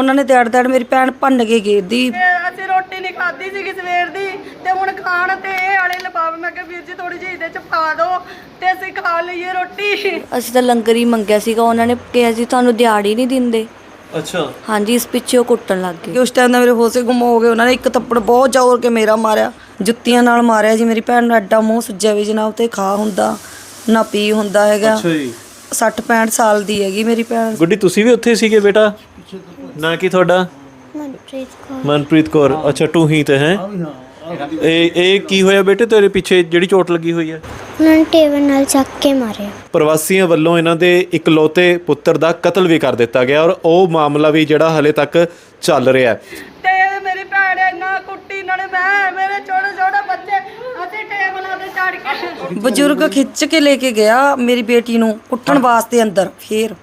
ਉਹਨਾਂ ਨੇ ਦੜ ਦੜ ਮੇਰੀ ਭੈਣ ਭੰਨ ਕੇ ਗੇਰਦੀ ਤੇ ਅਸੀਂ ਰੋਟੀ ਨਹੀਂ ਖਾਧੀ ਸੀਗੀ ਸਵੇਰ ਦੀ ਤੇ ਹੁਣ ਖਾਣ ਤੇ ਇਹ ਵਾਲੇ ਲਫਾਫੇ ਮੈਂ ਕਿਹਾ ਵੀਰ ਜੀ ਥੋੜੀ ਜਿਹੀ ਇਹਦੇ ਚ ਪਾ ਦਿਓ ਤੇ ਅਸੀਂ ਖਾ ਲਈਏ ਰੋਟੀ। ਅਸੀਂ ਤਾਂ ਲੰਗਰ ਹੀ ਮੰਗਿਆ ਸੀਗਾ ਉਹਨਾਂ ਨੇ ਕਿਹਾ ਜੀ ਤੁਹਾਨੂੰ ਦਿਹਾੜੀ ਨਹੀਂ ਦਿੰਦੇ। ਅੱਛਾ। ਹਾਂਜੀ ਇਸ ਪਿੱਛੇ ਉਹ ਕੁੱਟਣ ਲੱਗ ਕਿ ਗਏ ਉਸ ਟਾਈਮ ਦਾ ਮੇਰੇ ਹੋਸੇ ਗੁੰਮ ਹੋ ਗਏ ਉਹਨਾਂ ਨੇ ਇੱਕ ਥੱਪੜ ਬਹੁਤ ਜ਼ੋਰ ਕੇ ਮੇਰਾ ਮਾਰਿਆ। ਜੁੱਤੀਆਂ ਨਾਲ ਮਾਰਿਆ ਜੀ ਮੇਰੀ ਭੈਣ ਨੂੰ ਐਡਾ ਮੂੰਹ ਸੁੱਜਿਆ ਵੀ ਜਨਾਬ ਤੇ ਖਾ ਹੁੰਦਾ ਨਾ ਪੀ ਹੁੰਦਾ ਹੈਗਾ। ਅੱਛਾ ਜੀ। 60 65 ਸਾਲ ਦੀ ਹੈਗੀ ਮੇਰੀ ਭੈਣ। ਗੁੱਡੀ ਤੁਸੀਂ ਵੀ ਉੱਥੇ ਸੀਗੇ ਬੇਟਾ? ਨਾਂ ਕੀ ਤੁਹਾਡਾ? ਮਨਪ੍ਰੀਤ ਕੌਰ। ਮਨਪ੍ਰੀਤ ਕੌਰ। ਅੱਛਾ ਤੂੰ ਹੀ ਤੇ ਹੈ? ਇਹ ਇਹ ਕੀ ਹੋਇਆ ਬੇਟੇ ਤੇਰੇ ਪਿੱਛੇ? ਜਿਹੜੀ ਚੋਟ ਲੱਗੀ ਹੋਈ ਹੈ ਉਹਨਾਂ ਨੇ ਟੇਬਲ ਨਾਲ ਚੱਕ ਕੇ ਮਾਰਿਆ। ਪ੍ਰਵਾਸੀਆਂ ਵੱਲੋਂ ਇਹਨਾਂ ਦੇ ਇਕਲੌਤੇ ਪੁੱਤਰ ਦਾ ਕਤਲ ਵੀ ਕਰ ਦਿੱਤਾ ਗਿਆ ਔਰ ਉਹ ਮਾਮਲਾ ਵੀ ਜਿਹੜਾ ਹਲੇ ਤੱਕ ਚੱਲ ਰਿਹਾ ਹੈ। ਤੇ ਮੇਰੀ ਭੈਣ ਇੰਨਾ ਕੁੱਟੀ ਨਾਲੇ ਮੈਂ ਮੇਰੇ ਛੋਟੇ ਛੋਟੇ ਬੱਚੇ ਅਸੀਂ ਟੇਬਲਾਂ ਤੇ ਚੜ ਕੇ ਬਜ਼ੁਰਗ ਖਿੱਚ ਕੇ ਲੈ ਕੇ ਗਿਆ ਮੇਰੀ ਬੇਟੀ ਨੂੰ ਕੁੱਟਣ ਵਾਸਤੇ ਅੰਦਰ ਫੇਰ।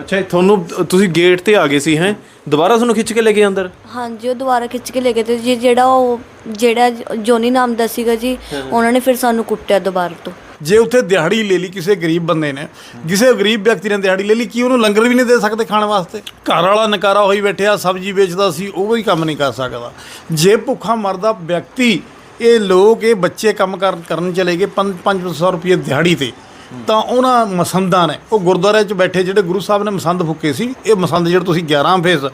ਅੱਛਾ ਤੁਹਾਨੂੰ ਤੁਸੀਂ ਗੇਟ ਤੇ ਆ ਗਏ ਸੀ ਹੈ? ਦੁਬਾਰਾ ਤੁਹਾਨੂੰ ਖਿੱਚ ਕੇ ਲੈ ਗਏ ਅੰਦਰ? ਹਾਂਜੀ ਉਹ ਦੁਬਾਰਾ ਖਿੱਚ ਕੇ ਲੈ ਗਏ ਤੇ ਜੀ ਜਿਹੜਾ ਉਹ ਜਿਹੜਾ ਜੋਨੀ ਨਾਮ ਦਾ ਸੀਗਾ ਜੀ ਉਹਨਾਂ ਨੇ ਫਿਰ ਸਾਨੂੰ ਕੁੱਟਿਆ ਦੁਬਾਰਾ ਤੋਂ। ਜੇ ਉੱਥੇ ਦਿਹਾੜੀ ਲੈ ਲਈ ਕਿਸੇ ਗਰੀਬ ਬੰਦੇ ਨੇ ਕਿਸੇ ਗਰੀਬ ਵਿਅਕਤੀ ਨੇ ਦਿਹਾੜੀ ਲੈ ਲਈ ਕੀ ਉਹਨੂੰ ਲੰਗਰ ਵੀ ਨਹੀਂ ਦੇ ਸਕਦੇ ਖਾਣ ਵਾਸਤੇ? ਘਰ ਵਾਲਾ ਨਕਾਰਾ ਹੋਈ ਬੈਠਿਆ ਸਬਜ਼ੀ ਵੇਚਦਾ ਸੀ ਉਹ ਵੀ ਕੰਮ ਨਹੀਂ ਕਰ ਸਕਦਾ। ਜੇ ਭੁੱਖਾ ਮਰਦਾ ਵਿਅਕਤੀ ਇਹ ਲੋਕ ਇਹ ਬੱਚੇ ਕੰਮ ਕਰ- ਕਰਨ ਚਲੇ ਗਏ 5-500 ਰੁਪਏ ਦਿਹਾੜੀ ਤੇ। ਤਾਂ ਉਹਨਾਂ ਮਸੰਦਾਂ ਨੇ, ਉਹ ਗੁਰਦੁਆਰੇ 'ਚ ਬੈਠੇ ਜਿਹੜੇ ਗੁਰੂ ਸਾਹਿਬ ਨੇ ਮਸੰਦ ਫੁੱਕੇ ਸੀ, ਇਹ ਮਸੰਦ ਜਿਹੜੇ ਤੁਸੀਂ 11 ਫੇਸ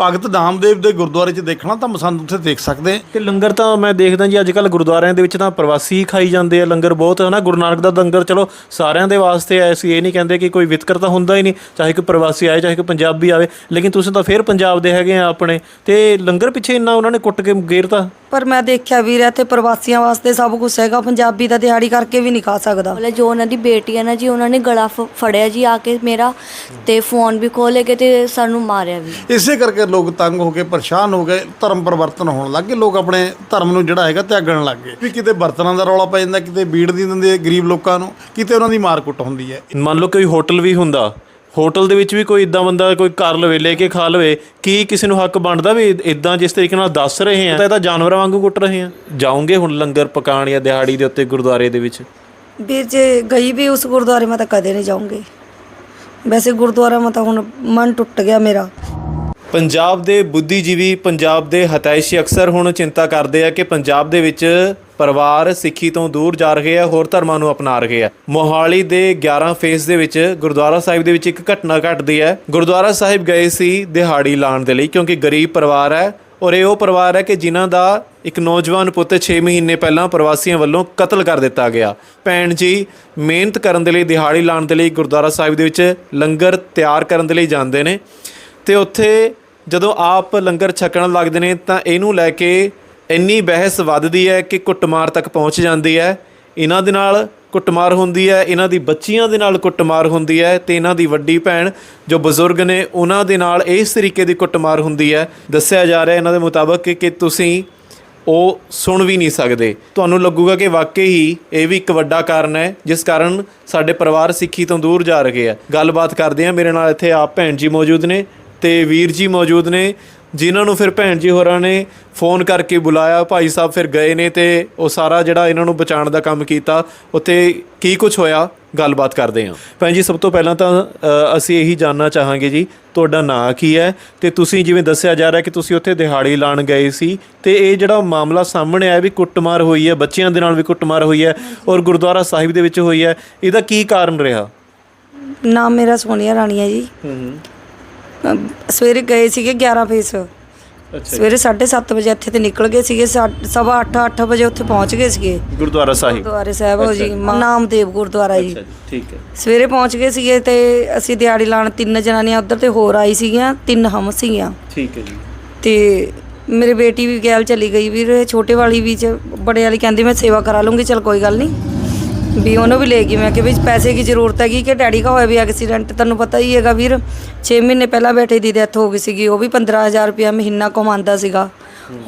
ਭਗਤ ਨਾਮਦੇਵ ਦੇ ਗੁਰਦੁਆਰੇ 'ਚ ਦੇਖਣਾ ਤਾਂ ਮਸੰਦ ਉੱਥੇ ਦੇਖ ਸਕਦੇ ਤੇ ਲੰਗਰ ਤਾਂ ਮੈਂ ਦੇਖਦਾ ਜੀ ਅੱਜ ਕੱਲ ਗੁਰਦੁਆਰਿਆਂ ਦੇ ਵਿੱਚ ਤਾਂ ਪ੍ਰਵਾਸੀ ਹੀ ਖਾਈ ਜਾਂਦੇ ਆ, ਲੰਗਰ ਬਹੁਤ ਹੈ ਨਾ, ਗੁਰੂ ਨਾਨਕ ਦਾ ਲੰਗਰ, ਚਲੋ ਸਾਰਿਆਂ ਦੇ ਵਾਸਤੇ ਐ ਸੀ, ਇਹ ਨਹੀਂ ਕਹਿੰਦੇ ਕਿ ਕੋਈ ਵਿਤਕਰ ਤਾਂ ਹੁੰਦਾ ਹੀ ਨਹੀਂ, ਚਾਹੇ ਕੋਈ ਪ੍ਰਵਾਸੀ ਆਏ, ਚਾਹੇ ਕੋਈ ਪੰਜਾਬੀ ਆਵੇ, ਲੇਕਿਨ ਤੁਸੀਂ ਤਾਂ ਫਿਰ ਪੰਜਾਬ ਦੇ ਹੈਗੇ ਆ ਆਪਣੇ, ਤੇ ਲੰਗਰ ਪਿੱਛੇ ਇੰਨਾ ਉਹਨਾਂ ਨੇ ਕੁੱਟ ਕੇ ਗੇਰਤਾ ਪਰ ਮੈਂ ਦੇਖਿਆ ਵੀਰ ਇੱਥੇ ਪ੍ਰਵਾਸੀਆਂ ਵਾਸਤੇ ਸਭ ਕੁਝ ਹੈਗਾ। ਪੰਜਾਬੀ ਦਾ ਦਿਹਾੜੀ ਕਰਕੇ ਵੀ ਨਹੀਂ ਖਾ ਸਕਦਾ। ਮਤਲਬ ਜੋ ਉਹਨਾਂ ਦੀ ਬੇਟੀ ਹੈ ਨਾ ਜੀ ਉਹਨਾਂ ਨੇ ਗਲਾ ਫ- ਫੜਿਆ ਜੀ ਆ ਕੇ ਮੇਰਾ ਤੇ ਫੋਨ ਵੀ ਖੋਹ ਲੈ ਕੇ ਤੇ ਸਾਨੂੰ ਮਾਰਿਆ ਵੀ। ਇਸੇ ਕਰਕੇ ਲੋਕ ਤੰਗ ਹੋ ਕੇ ਪਰੇਸ਼ਾਨ ਹੋ ਗਏ ਧਰਮ ਪਰਿਵਰਤਨ ਹੋਣ ਲੱਗ ਗਏ। ਲੋਕ ਆਪਣੇ ਧਰਮ ਨੂੰ ਜਿਹੜਾ ਹੈਗਾ ਤਿਆਗਣ ਲੱਗ ਗਏ। ਵੀ ਕਿਤੇ ਬਰਤਨਾਂ ਦਾ ਰੌਲਾ ਪੈ ਜਾਂਦਾ ਕਿਤੇ ਬੀੜ ਦੀ ਦਿੰਦੇ ਗਰੀਬ ਲੋਕਾਂ ਨੂੰ ਕਿਤੇ ਉਹਨਾਂ ਦੀ ਮਾਰ ਕੁੱਟ ਹੁੰਦੀ ਹੈ। ਮੰਨ ਲਓ ਕੋਈ ਹੋਟਲ ਵੀ ਹੁੰਦਾ ਹੋਟਲ ਦੇ ਵਿੱਚ ਵੀ ਕੋਈ ਇਦਾਂ ਬੰਦਾ ਕੋਈ ਕਰ ਲਵੇ ਲੈ ਕੇ ਖਾ ਲਵੇ ਕੀ ਕਿਸੇ ਨੂੰ ਹੱਕ ਬਣਦਾ ਵੀ ਇਦਾਂ ਜਿਸ ਤਰੀਕੇ ਨਾਲ ਦੱਸ ਰਹੇ ਆ? ਤਾਂ ਇਹ ਤਾਂ ਜਾਨਵਰਾਂ ਵਾਂਗੂ ਕੁੱਟ ਰਹੇ ਆ। ਜਾਓਗੇ ਹੁਣ ਲੰਗਰ ਪਕਾਣ ਜਾਂ ਦਿਹਾੜੀ ਦੇ ਉੱਤੇ ਗੁਰਦੁਆਰੇ ਦੇ ਵਿੱਚ? ਵੀਰ ਜੇ ਗਈ ਵੀ ਉਸ ਗੁਰਦੁਆਰੇ ਮੈਂ ਤਾਂ ਕਦੇ ਨਹੀਂ ਜਾਊਂਗੀ। ਵੈਸੇ ਗੁਰਦੁਆਰਾ ਮੈਂ ਤਾਂ ਹੁਣ ਮਨ ਟੁੱਟ ਗਿਆ ਮੇਰਾ। ਪੰਜਾਬ ਦੇ ਬੁੱਧੀਜੀਵੀ ਪੰਜਾਬ ਦੇ ਹਤਾਇਸ਼ੀ ਅਕਸਰ ਹੁਣ ਚਿੰਤਾ ਕਰਦੇ ਆ ਕਿ ਪੰਜਾਬ ਦੇ ਵਿੱਚ ਪਰਿਵਾਰ ਸਿੱਖੀ ਤੋਂ ਦੂਰ ਜਾ ਰਹੇ ਆ, ਹੋਰ ਧਰਮਾਂ ਨੂੰ ਅਪਣਾ ਰਹੇ ਆ। ਮੋਹਾਲੀ ਦੇ 11 ਫੇਸ ਦੇ ਵਿੱਚ ਗੁਰਦੁਆਰਾ ਸਾਹਿਬ ਦੇ ਵਿੱਚ ਇੱਕ ਘਟਨਾ ਘਟਦੀ ਹੈ। ਗੁਰਦੁਆਰਾ ਸਾਹਿਬ ਗਏ ਸੀ ਦਿਹਾੜੀ ਲਾਣ ਦੇ ਲਈ ਕਿਉਂਕਿ ਗਰੀਬ ਪਰਿਵਾਰ ਹੈ ਔਰ ਇਹ ਉਹ ਪਰਿਵਾਰ ਹੈ ਕਿ ਜਿਨ੍ਹਾਂ ਦਾ ਇੱਕ ਨੌਜਵਾਨ ਪੁੱਤ 6 ਮਹੀਨੇ ਪਹਿਲਾਂ ਪ੍ਰਵਾਸੀਆਂ ਵੱਲੋਂ ਕਤਲ ਕਰ ਦਿੱਤਾ ਗਿਆ। ਭੈਣ ਜੀ, ਮਿਹਨਤ ਕਰਨ ਦੇ ਲਈ, ਦਿਹਾੜੀ ਲਾਣ ਦੇ ਲਈ ਗੁਰਦੁਆਰਾ ਸਾਹਿਬ ਦੇ ਵਿੱਚ ਲੰਗਰ ਤਿਆਰ ਕਰਨ ਦੇ ਲਈ ਜਾਂਦੇ ਨੇ। ਤੇ ਉੱਥੇ ਜਦੋਂ ਆਪ ਲੰਗਰ ਛਕਣ ਲੱਗਦੇ ਨੇ ਤਾਂ ਇਹਨੂੰ ਲੈ ਕੇ ਇੰਨੀ ਬਹਿਸ ਵੱਧਦੀ ਹੈ ਕਿ ਕੁੱਟਮਾਰ ਤੱਕ ਪਹੁੰਚ ਜਾਂਦੀ ਹੈ। ਇਹਨਾਂ ਦੇ ਨਾਲ ਕੁੱਟਮਾਰ ਹੁੰਦੀ ਹੈ, ਇਹਨਾਂ ਦੀ ਬੱਚੀਆਂ ਦੇ ਨਾਲ ਕੁੱਟਮਾਰ ਹੁੰਦੀ ਹੈ ਤੇ ਇਹਨਾਂ ਦੀ ਵੱਡੀ ਭੈਣ ਜੋ ਬਜ਼ੁਰਗ ਨੇ, ਉਹਨਾਂ ਦੇ ਨਾਲ ਇਸ ਤਰੀਕੇ ਦੀ ਕੁੱਟਮਾਰ ਹੁੰਦੀ ਹੈ। ਦੱਸਿਆ ਜਾ ਰਿਹਾ ਇਹਨਾਂ ਦੇ ਮੁਤਾਬਕ ਕਿ ਕਿ ਤੁਸੀਂ ਉਹ ਸੁਣ ਵੀ ਨਹੀਂ ਸਕਦੇ। ਤੁਹਾਨੂੰ ਲੱਗੂਗਾ ਕਿ ਵਾਕਈ ਹੀ ਇਹ ਵੀ ਇੱਕ ਵੱਡਾ ਕਾਰਨ ਹੈ, ਜਿਸ ਕਾਰਨ ਸਾਡੇ ਪਰਿਵਾਰ ਸਿੱਖੀ ਤੋਂ ਦੂਰ ਜਾ ਰਹੇ ਆ। ਗੱਲਬਾਤ ਕਰਦੇ ਆ, ਮੇਰੇ ਨਾਲ ਇੱਥੇ ਆਪ ਭੈਣ ਜੀ ਮੌਜੂਦ ਨੇ ਤੇ ਵੀਰ ਜੀ ਮੌਜੂਦ ਨੇ। ਜਿਨ੍ਹਾਂ ਨੂੰ ਫਿਰ ਭੈਣ ਜੀ ਹੋਰਾਂ ਨੇ ਫੋਨ ਕਰਕੇ ਬੁਲਾਇਆ ਭਾਈ ਸਾਹਿਬ ਫਿਰ ਗਏ ਨੇ ਤੇ ਉਹ ਸਾਰਾ ਜਿਹੜਾ ਇਹਨਾਂ ਨੂੰ ਬਚਾਉਣ ਦਾ ਕੰਮ ਕੀਤਾ ਉੱਥੇ ਕੀ ਕੁਝ ਹੋਇਆ? ਗੱਲਬਾਤ ਕਰਦੇ ਹਾਂ। ਭੈਣ ਜੀ ਸਭ ਤੋਂ ਪਹਿਲਾਂ ਤਾਂ ਅਸੀਂ ਇਹੀ ਜਾਨਣਾ ਚਾਹਾਂਗੇ ਜੀ ਤੁਹਾਡਾ ਨਾਂ ਕੀ ਹੈ? ਤੇ ਤੁਸੀਂ ਜਿਵੇਂ ਦੱਸਿਆ ਜਾ ਰਿਹਾ ਕਿ ਤੁਸੀਂ ਉੱਥੇ ਦਿਹਾੜੀ ਲਾਣ ਗਏ ਸੀ ਤੇ ਇਹ ਜਿਹੜਾ ਮਾਮਲਾ ਸਾਹਮਣੇ ਆਇਆ ਵੀ ਕੁੱਟਮਾਰ ਹੋਈ ਹੈ ਬੱਚਿਆਂ ਦੇ ਨਾਲ ਵੀ ਕੁੱਟਮਾਰ ਹੋਈ ਹੈ ਔਰ ਗੁਰਦੁਆਰਾ ਸਾਹਿਬ ਦੇ ਵਿੱਚ ਹੋਈ ਹੈ ਇਹਦਾ ਕੀ ਕਾਰਨ ਰਿਹਾ? ਨਾਮ ਮੇਰਾ ਸੋਨੀਆ ਰਾਣੀ ਹੈ ਜੀ। ਅਮ ਸਵੇਰੇ ਗਏ ਸੀਗੇ 11 ਫੇਸ। ਸਵੇਰੇ 7:30 ਵਜੇ ਇੱਥੇ ਤੇ ਨਿਕਲ ਗਏ ਸੀਗੇ ਸਾ- ਸਵਾ 8 8 ਵਜੇ ਉੱਥੇ ਪਹੁੰਚ ਗਏ ਸੀਗੇ। ਗੁਰਦੁਆਰਾ ਸਾਹਿਬ। ਗੁਰਦੁਆਰੇ ਸਾਹਿਬ ਹੋ ਜੀ ਨਾਮਦੇਵ ਗੁਰਦੁਆਰਾ ਜੀ। ਠੀਕ ਹੈ। ਸਵੇਰੇ ਪਹੁੰਚ ਗਏ ਸੀਗੇ ਤੇ ਅਸੀਂ ਦਿਹਾੜੀ ਲਾਣ ਤਿੰਨ ਜਨਾਨੀਆਂ ਉੱਧਰ ਤੇ ਹੋਰ ਆਈ ਸੀਗੀਆਂ ਤਿੰਨ ਹਮ ਸੀਗੀਆਂ। ਠੀਕ ਹੈ ਜੀ। ਤੇ ਮੇਰੀ ਬੇਟੀ ਵੀ ਗੈਲ ਚਲੀ ਗਈ ਵੀਰ ਛੋਟੇ ਵਾਲੀ ਵੀ ਚ ਬੜੇ ਵਾਲੀ ਕਹਿੰਦੀ ਮੈਂ ਸੇਵਾ ਕਰਾ ਲੂੰਗੀ ਚਲ ਕੋਈ ਗੱਲ ਨਹੀਂ। ਵੀ ਉਹਨੂੰ ਵੀ ਲੈ ਗਈ। ਮੈਂ ਕਿ ਵੀ ਪੈਸੇ ਦੀ ਜ਼ਰੂਰਤ ਹੈਗੀ ਕਿ ਡੈਡੀ ਦਾ ਹੋਇਆ ਵੀ ਐਕਸੀਡੈਂਟ ਤੁਹਾਨੂੰ ਪਤਾ ਹੀ ਹੈਗਾ ਵੀਰ 6 ਮਹੀਨੇ ਪਹਿਲਾਂ ਬੇਟੇ ਦੀ ਡੈਥ ਹੋ ਗਈ ਸੀਗੀ ਉਹ ਵੀ 15000 ਰੁਪਇਆ ਮਹੀਨਾ ਕਮਾਉਂਦਾ ਸੀਗਾ।